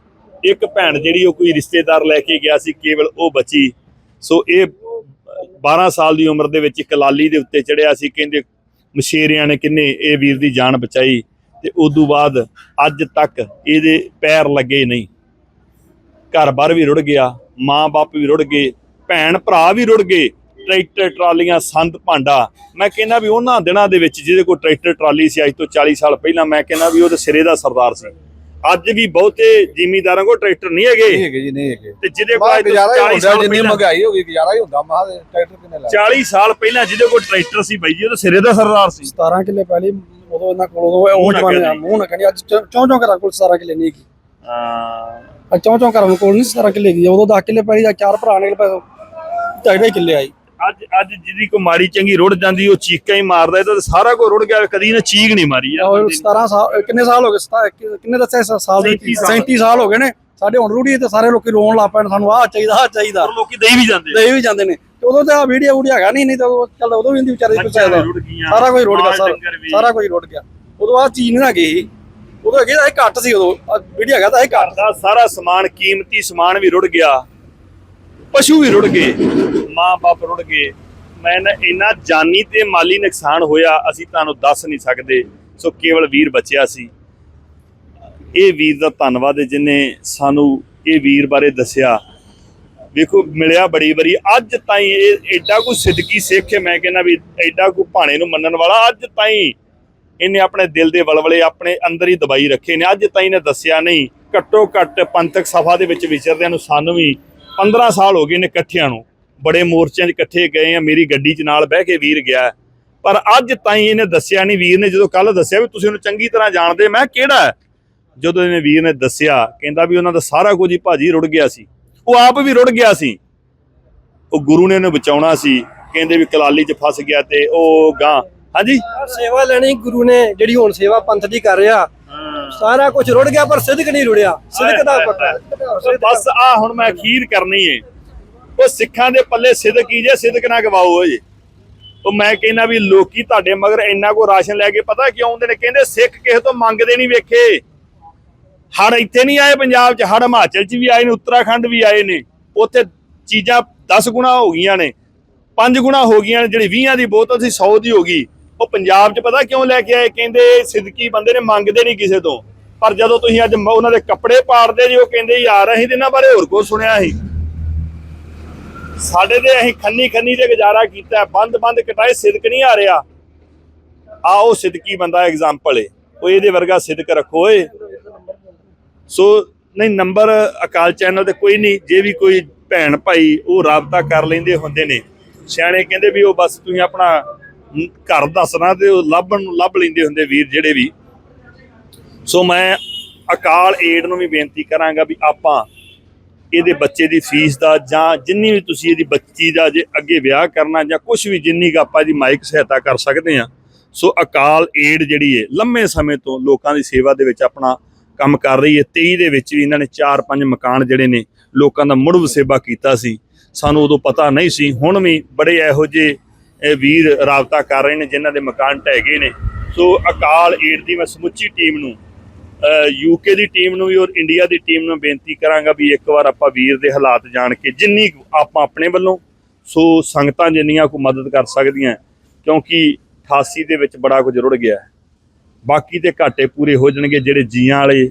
Speaker 2: ਇੱਕ ਭੈਣ ਜਿਹੜੀ ਉਹ ਕੋਈ ਰਿਸ਼ਤੇਦਾਰ ਲੈ ਕੇ ਗਿਆ ਸੀ, ਕੇਵਲ ਉਹ ਬਚੀ। ਸੋ ਇਹ 12 ਸਾਲ ਦੀ ਉਮਰ ਦੇ ਵਿੱਚ ਇੱਕ ਲਾਲੀ ਦੇ ਉੱਤੇ ਚੜਿਆ ਸੀ। ਕਹਿੰਦੇ ਮਸ਼ੇਰਿਆਂ ਨੇ ਕਿੰਨੇ ਇਹ ਵੀਰ ਦੀ ਜਾਨ ਬਚਾਈ। ਤੇ ਉਦੋਂ ਬਾਅਦ ਅੱਜ ਤੱਕ ਇਹਦੇ ਪੈਰ ਲੱਗੇ ਨਹੀਂ। ਘਰ-ਬਾਰ ਵੀ ਰੁੜ ਗਿਆ, ਮਾਂ-ਬਾਪ ਵੀ ਰੁੜ ਗਏ। ਭੈਣ ਭਰਾ ਵੀ ਰੁੜ ਗਏ ਟਰੈਕਟਰ ਟਰਾਲੀਆਂ ਸੰਦ ਭਾਂਡਾ। ਮੈਂ ਕਹਿੰਦਾ ਵੀ ਉਹਨਾਂ ਦਿਨਾਂ ਦੇ ਵਿੱਚ ਜਿਹਦੇ ਕੋਲ ਟਰੈਕਟਰ ਟਰਾਲੀ ਸੀ ਅੱਜ ਤੋਂ 40 ਸਾਲ ਪਹਿਲਾਂ ਮੈਂ ਕਹਿੰਦਾ ਵੀ ਉਹਦੇ ਸਿਰੇ ਦਾ ਸਰਦਾਰ ਸੀ। ਅੱਜ ਵੀ ਬਹੁਤੇ ਜ਼ਿਮੀਂਦਾਰਾਂ ਕੋਲ ਟਰੈਕਟਰ ਨਹੀਂ
Speaker 6: ਨਹੀਂ
Speaker 2: ਹੈਗੇ
Speaker 6: ਹੈਗੇ ਜੀ ਨਹੀਂ ਹੈਗੇ।
Speaker 2: ਤੇ ਜਿਹਦੇ ਕੋਲ ਅੱਜ ਤੋਂ
Speaker 6: ਗੁਜ਼ਾਰਾ ਹੀ
Speaker 2: 40
Speaker 6: ਹੁੰਦਾ
Speaker 2: ਸਾਲ
Speaker 6: ਜਿੰਨੀ
Speaker 2: ਪਹਿਲਾਂ
Speaker 6: ਮਹਿੰਗਾਈ ਹੋ ਗਈ ਗੁਜ਼ਾਰਾ ਹੀ ਹੁੰਦਾ ਮਾਹ ਟਰੈਕਟਰ ਕਿੰਨੇ ਲਾ
Speaker 2: 40 ਸਾਲ ਪਹਿਲਾਂ ਜਿਹਦੇ ਕੋਲ ਟਰੈਕਟਰ ਸੀ ਬਾਈ ਜੀ ਉਹਦੇ ਸਿਰੇ ਦਾ ਸਰਦਾਰ ਸੀ।
Speaker 5: 17 ਕਿੱਲੇ ਪਹਿਲੀ ਉਦੋਂ ਇਹਨਾਂ ਕੋਲ ਉਦੋਂ ਉਹ
Speaker 2: ਮੂੰਹ ਨਾ
Speaker 5: ਜਮਾਨੇ
Speaker 2: ਕਹਿੰਦੇ।
Speaker 5: ਮੂੰਹ ਨਾ ਕਹਿੰਦੀ ਅੱਜ ਚੌਂ ਚੌਂ ਘਰਾਂ ਕੋਲ 17 ਕਿੱਲੇ ਨਹੀਂ ਹੈਗੀ।
Speaker 2: ਹਾਂ।
Speaker 5: ਅੱਜ ਚੌਂ ਚੌਂ ਘਰਾਂ ਕੋਲ ਨਹੀਂ 17 ਕਿੱਲੇ ਹੈਗੀ। ਉਦੋਂ 10 ਕਿੱਲੇ ਪਹਿਲੀ ਦਾ ਚਾਰ ਭਰਾ ਨਿਕਲ ਢਾਈ ਕਿੱਲੇ ਆਈ।
Speaker 2: ਅੱਜ ਅੱਜ ਜਿਹਦੀ ਕੋ ਮਾੜੀ ਚੰਗੀ ਰੁੜ ਜਾਂਦੀ ਉਹ ਚੀਕਾਂ ਹੀ ਮਾਰਦਾ ਇਹਦਾ ਤਾਂ ਸਾਰਾ ਕੋ ਰੁੜ ਗਿਆ ਕਦੀ ਨਾ ਚੀਕ ਨਹੀਂ ਮਾਰੀ ਯਾਰ।
Speaker 5: ਉਹ
Speaker 2: ਬੰਦੇ ਨੇ।
Speaker 5: 17 ਸਾਲ ਕਿੰਨੇ ਸਾਲ ਹੋ ਗਏ ਸਤਾ- ਕਿ- ਕਿੰਨੇ ਦੱਸਿਆ ਇਸ ਸਾਲ ਦੇ
Speaker 2: 37 ਸਾਲ।
Speaker 5: 37 ਸਾਲ ਹੋ ਗਏ ਨੇ। ਸਾਡੇ ਹੁਣ ਰੂੜੀ ਤੇ ਸਾਰੇ ਲੋਕੀ ਰੋਣ ਲੱਗ ਪੈਣ ਸਾਨੂੰ ਆਹ ਚਾਹੀਦਾ ਆਹ ਚਾਹੀਦਾ।
Speaker 2: ਲੋਕੀ ਦੇਈ ਵੀ ਜਾਂਦੇ
Speaker 5: ਦੇ ਵੀ ਜਾਂਦੇ ਨੇ। ਤੇ ਉਦੋਂ ਤਾਂ ਵੀਡੀਓ ਵੀਡੀਓ ਹੈਗਾ ਨਹੀਂ ਨਹੀਂ ਤਾਂ ਉਦੋਂ ਚੱਲ ਉਦੋਂ ਵੀ ਹੁੰਦੀ ਵਿਚਾਰੇ
Speaker 2: ਰੁੜ ਗਈਆਂ
Speaker 5: ਸਾਰਾ ਕੁਝ ਰੁੜ ਗਿਆ
Speaker 2: ਮਾਲ
Speaker 5: ਸਾਰਾ
Speaker 2: ਡੰਗਰ ਵੀ।
Speaker 5: ਸਾਰਾ ਕੁਝ ਰੁੜ ਗਿਆ। ਉਦੋਂ ਆਹ ਚੀਜ਼ ਨਹੀਂ ਹੈਗੀ। ਉਦੋਂ ਹੈਗੇ ਤਾਂ ਇਹ ਘੱਟ ਸੀ ਉਦੋਂ। ਵੀਡੀਓ ਹੈਗਾ ਤਾਂ ਇਹ
Speaker 2: ਘਰ
Speaker 5: ਘੱਟ
Speaker 2: ਦਾ ਸਾਰਾ ਸਮਾਨ ਕੀਮਤੀ ਸਮਾਨ ਵੀ ਰੁੜ ਗਿਆ। ਪਸ਼ੂ ਵੀ ਰੁੜ ਗਏ। ਮਾਂ-ਬਾਪ ਰੁੜ ਗਏ। ਮੈਂ ਨਾ ਇੰਨਾ ਜਾਨੀ ਤੇ ਮਾਲੀ ਨੁਕਸਾਨ ਹੋਇਆ, ਅਸੀਂ ਤੁਹਾਨੂੰ ਦੱਸ ਨਹੀਂ ਸਕਦੇ। ਸੋ ਕੇਵਲ ਵੀਰ ਬਚਿਆ ਸੀ। ਇਹ ਵੀਰ ਦਾ ਧੰਨਵਾਦ ਹੈ ਜਿਨੇ ਸਾਨੂੰ ਇਹ ਵੀਰ ਬਾਰੇ ਦੱਸਿਆ। ਵੇਖੋ, ਮਿਲਿਆ ਬੜੀ ਵਾਰੀ। ਅੱਜ ਤਾਈਂ ਇਹ ਐਡਾ ਕੋ ਸਿੱਧਕੀ ਸਿੱਖ ਹੈ। ਮੈਂ ਕਹਿੰਦਾ ਵੀ ਐਡਾ ਕੋ ਭਾਣੇ ਨੂੰ ਮੰਨਣ ਵਾਲਾ, ਅੱਜ ਤਾਈਂ ਇਹਨੇ ਆਪਣੇ ਦਿਲ ਦੇ ਵਲਵਲੇ ਆਪਣੇ ਅੰਦਰ ਹੀ ਦਬਾਈ ਰੱਖੇ ਨੇ। ਅੱਜ ਤਾਈਂ ਨੇ ਦੱਸਿਆ ਨਹੀਂ, ਘੱਟੋ ਘੱਟ ਪੰਥਕ ਸਭਾ ਦੇ ਵਿੱਚ ਵਿਚਰਦਿਆਂ ਨੂੰ ਸਾਨੂੰ ਵੀ 15 ਸਾਲ ਹੋ ਗਏ ਨੇ ਇਕੱਠਿਆਂ ਨੂੰ। ਬੜੇ ਮੋਰਚਿਆਂ 'ਚ ਇਕੱਠੇ ਗਏ ਆ, ਮੇਰੀ ਗੱਡੀ 'ਚ ਨਾਲ ਬਹਿ ਕੇ ਵੀਰ ਗਿਆ। ਪਰ ਅੱਜ ਤਾਈਂ ਇਹਨੇ ਦੱਸਿਆ ਨਹੀਂ, ਵੀਰ ਨੇ ਜਦੋਂ ਕੱਲ ਦੱਸਿਆ ਵੀ ਤੁਸੀਂ ਉਹਨੂੰ ਚੰਗੀ ਤਰ੍ਹਾਂ ਜਾਣਦੇ, ਮੈਂ ਕਿਹੜਾ ਜਦੋਂ ਇਹਨੇ ਵੀਰ ਨੇ ਦੱਸਿਆ, ਕਹਿੰਦਾ ਵੀ ਉਹਨਾਂ ਦਾ ਸਾਰਾ ਕੁਝ ਹੀ ਭਾਜੀ ਰੁੜ ਗਿਆ ਸੀ। ਉਹ ਆਪ ਵੀ ਰੁੜ ਗਿਆ ਸੀ। ਉਹ ਗੁਰੂ ਨੇ ਉਹਨੂੰ ਬਚਾਉਣਾ ਸੀ। ਕਹਿੰਦੇ ਵੀ ਕਲਾਲੀ 'ਚ ਫਸ ਗਿਆ ਤੇ ਉਹ ਗਾਂ। ਹਾਂਜੀ?
Speaker 4: ਸੇਵਾ ਲੈਣੀ ਗੁਰੂ ਨੇ, ਜਿਹੜੀ ਹੁਣ ਸੇਵਾ ਪੰਥ ਦੀ ਕਰ ਰਿਹਾ ਸਾਰਾ ਕੁਝ ਰੁੜ ਗਿਆ ਪਰ ਸਿੱਧਕ ਨਹੀਂ ਰੁੜਿਆ। ਸਿੱਧਕ ਦਾ ਪੱਕਾ
Speaker 2: ਬਸ ਆ ਹੁਣ ਮੈਂ ਅਖੀਰ ਕਰਨੀ ਏ। ਉਹ ਸਿੱਖਾਂ ਦੇ ਪੱਲੇ ਸਿਦਕ ਹੀ ਜੇ ਸਿਦਕ ਨਾ ਗਵਾਓ ਏ ਉਹ ਮੈਂ ਕਹਿੰਦਾ ਵੀ ਲੋਕੀ ਤੁਹਾਡੇ ਮਗਰ ਇੰਨਾ ਕੋ ਰਾਸ਼ਨ ਲੈ ਕੇ ਪਤਾ ਕਿਉਂ ਆਉਂਦੇ ਨੇ? ਕਹਿੰਦੇ ਸਿੱਖ ਕਿਸੇ ਤੋਂ ਮੰਗਦੇ ਨਹੀਂ ਵੇਖੇ। ਹੜ ਇੱਥੇ ਨਹੀਂ ਆਏ ਪੰਜਾਬ 'ਚ ਹੜ ਹਿਮਾਚਲ 'ਚ ਵੀ ਆਏ ਨੇ ਉੱਤਰਾਖੰਡ ਵੀ ਆਏ ਨੇ। ਉੱਥੇ ਚੀਜ਼ਾਂ 10 ਗੁਣਾ ਹੋ ਗਈਆਂ ਨੇ 5 ਗੁਣਾ ਹੋ ਗਈਆਂ ਨੇ ਜਿਹੜੀ 20 ਦੀ ਬੋਤਲ ਸੀ 100 ਦੀ ਹੋ ਗਈ। ਉਹ ਪੰਜਾਬ 'ਚ ਪਤਾ ਕਿਉਂ ਲੈ ਕੇ ਆਏ? ਕਹਿੰਦੇ ਸਿੱਧਕੀ ਬੰਦੇ ਨੇ ਮੰਗਦੇ ਨਹੀਂ ਕਿਸੇ ਤੋਂ। ਪਰ ਜਦੋਂ ਤੁਸੀਂ ਅੱਜ ਉਹਨਾਂ ਦੇ ਕੱਪੜੇ ਪਾੜਦੇ ਜੀ, ਉਹ ਕਹਿੰਦੇ, ਯਾਰ, ਅਸੀਂ ਤੇ ਇਹਨਾਂ ਬਾਰੇ ਹੋਰ ਕੁਝ ਸੁਣਿਆ ਸੀ। ਸਾਡੇ ਤੇ ਅਸੀਂ ਖੰਨੀ ਖੰਨੀ ਤੇ ਗੁਜ਼ਾਰਾ ਕੀਤਾ ਬੰਦ ਬੰਦ ਕਟਾਏ ਸਿਦਕ ਨਹੀਂ ਆ ਰਿਹਾ ਆਓ ਸਿਦਕੀ ਬੰਦਾ ਐਗਜ਼ਾਮਪਲ ਏ। ਉਹ ਇਹਦੇ ਵਰਗਾ ਸਿਦਕ ਰੱਖੋ ਏ। ਸੋ, ਨਹੀਂ ਨੰਬਰ ਅਕਾਲ ਚੈਨਲ ਤੇ ਕੋਈ ਨਹੀਂ। ਜੇ ਵੀ ਕੋਈ ਭੈਣ ਭਾਈ ਉਹ ਰਾਬਤਾ ਕਰ ਲੈਂਦੇ ਹੁੰਦੇ ਨੇ। ਸਿਆਣੇ ਕਹਿੰਦੇ ਵੀ ਉਹ ਬਸ ਤੁਸੀਂ ਆਪਣਾ ਘਰ ਦੱਸਣਾ ਤੇ ਉਹ ਲੱਭਣ ਨੂੰ ਲੱਭ ਲੈਂਦੇ ਹੁੰਦੇ ਵੀਰ ਜਿਹੜੇ ਵੀ। ਸੋ ਮੈਂ ਅਕਾਲ ਏਡ ਨੂੰ ਵੀ ਬੇਨਤੀ ਕਰਾਂਗਾ ਵੀ ਆਪਾਂ ਇਹਦੇ ਬੱਚੇ ਦੀ ਫੀਸ ਦਾ ਜਾਂ ਜਿੰਨੀ ਵੀ ਤੁਸੀਂ ਇਹਦੀ ਬੱਚੀ ਦਾ ਜੇ ਅੱਗੇ ਵਿਆਹ ਕਰਨਾ ਜਾਂ ਕੁਝ ਵੀ ਜਿੰਨੀ ਕੁ ਆਪਾਂ ਦੀ ਮਾਇਕ ਸਹਾਇਤਾ ਕਰ ਸਕਦੇ ਆ ਸੋ ਅਕਾਲ ਏਡ ਜਿਹੜੀ ਹੈ ਲੰਮੇ ਸਮੇਂ ਤੋਂ ਲੋਕਾਂ ਦੀ ਸੇਵਾ ਦੇ ਵਿੱਚ ਆਪਣਾ ਕੰਮ ਕਰ ਰਹੀ ਹੈ 23 ਦੇ ਵਿੱਚ ਵੀ ਇਹਨਾਂ ਨੇ 4-5 ਮਕਾਨ ਜਿਹੜੇ ਨੇ, ਲੋਕਾਂ ਦਾ ਮੁੜ ਵਸੇਬਾ ਕੀਤਾ ਸੀ। ਸਾਨੂੰ ਉਦੋਂ ਪਤਾ ਨਹੀਂ ਸੀ, ਹੁਣ ਵੀ ਬੜੇ ਇਹੋ ਜਿਹੇ ਵੀਰ ਰਾਬਤਾ ਕਰ ਰਹੇ ਨੇ, ਜਿਨ੍ਹਾਂ ਦੇ ਮਕਾਨ ਢਹਿ ਗਏ ਨੇ। ਸੋ ਅਕਾਲ ਏਡ ਦੀ ਮੈਂ ਸਮੁੱਚੀ ਟੀਮ ਨੂੰ ਯੂਕੇ ਦੀ ਟੀਮ ਨੂੰ ਵੀ ਔਰ ਇੰਡੀਆ ਦੀ ਟੀਮ ਨੂੰ ਬੇਨਤੀ ਕਰਾਂਗਾ ਵੀ ਇੱਕ ਵਾਰ ਆਪਾਂ ਵੀਰ ਦੇ ਹਾਲਾਤ ਜਾਣ ਕੇ, ਜਿੰਨੀ ਆਪਾਂ ਆਪਣੇ ਵੱਲੋਂ, ਸੋ ਸੰਗਤਾਂ ਜਿੰਨੀਆਂ ਕੋ ਮਦਦ ਕਰ ਸਕਦੀਆਂ, ਕਿਉਂਕਿ 88 ਦੇ ਵਿੱਚ ਬੜਾ ਕੁਝ ਰੁੜ ਗਿਆ। ਬਾਕੀ ਤੇ ਘਾਟੇ ਪੂਰੇ ਹੋ ਜਾਣਗੇ, ਜਿਹੜੇ ਜੀਆਂ ਵਾਲੇ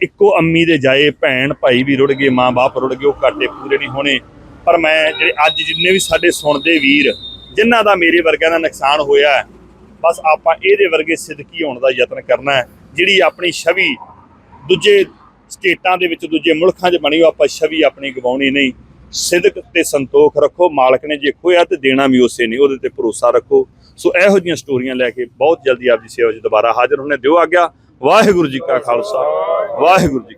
Speaker 2: ਇੱਕੋ ਅੰਮੀ ਦੇ ਜਾਏ, ਭੈਣ ਭਾਈ ਵੀ ਰੁੜ ਗਏ ਮਾਂ-ਬਾਪ ਰੁੜ ਗਏ, ਉਹ ਘਾਟੇ ਪੂਰੇ ਨਹੀਂ ਹੋਣੇ। ਪਰ ਮੈਂ ਜਿਹੜੇ ਅੱਜ ਜਿੰਨੇ ਵੀ ਸਾਡੇ ਸੁਣਦੇ ਵੀਰ ਜਿਨ੍ਹਾਂ ਦਾ ਮੇਰੇ ਵਰਗਿਆਂ ਦਾ ਨੁਕਸਾਨ ਹੋਇਆ ਬਸ ਆਪਾਂ ਇਹਦੇ ਵਰਗੇ ਸਿੱਧਕੀ ਹੋਣ ਦਾ ਯਤਨ ਕਰਨਾ ਜਿਹੜੀ ਆਪਣੀ ਛਵੀ ਦੂਜੇ ਸਟੇਟਾਂ ਦੇ ਵਿੱਚ, ਦੂਜੇ ਮੁਲਕਾਂ 'ਚ ਬਣੀ ਹੋਈ ਆਪਾਂ ਛਵੀ ਆਪਣੀ ਗਵਾਉਣੀ ਨਹੀਂ। ਸਿਦਕ ਤੇ ਸੰਤੋਖ ਰੱਖੋ, ਮਾਲਕ ਨੇ ਜੇ ਖੋਇਆ ਤੇ ਦੇਣਾ ਵੀ ਉਸੇ ਨੇ, ਉਹਦੇ ਤੇ ਭਰੋਸਾ ਰੱਖੋ। ਸੋ ਇਹੋ ਜਿਹੀਆਂ ਸਟੋਰੀਆਂ ਲੈ ਕੇ ਬਹੁਤ ਜਲਦੀ ਆਪ ਦੀ ਸੇਵਾ 'ਚ ਦੁਬਾਰਾ ਹਾਜ਼ਰ ਹੋਣੇ ਦਿਓ ਆਗਿਆ। ਵਾਹਿਗੁਰੂ ਜੀ ਕਾ ਖਾਲਸਾ, ਵਾਹਿਗੁਰੂ ਜੀ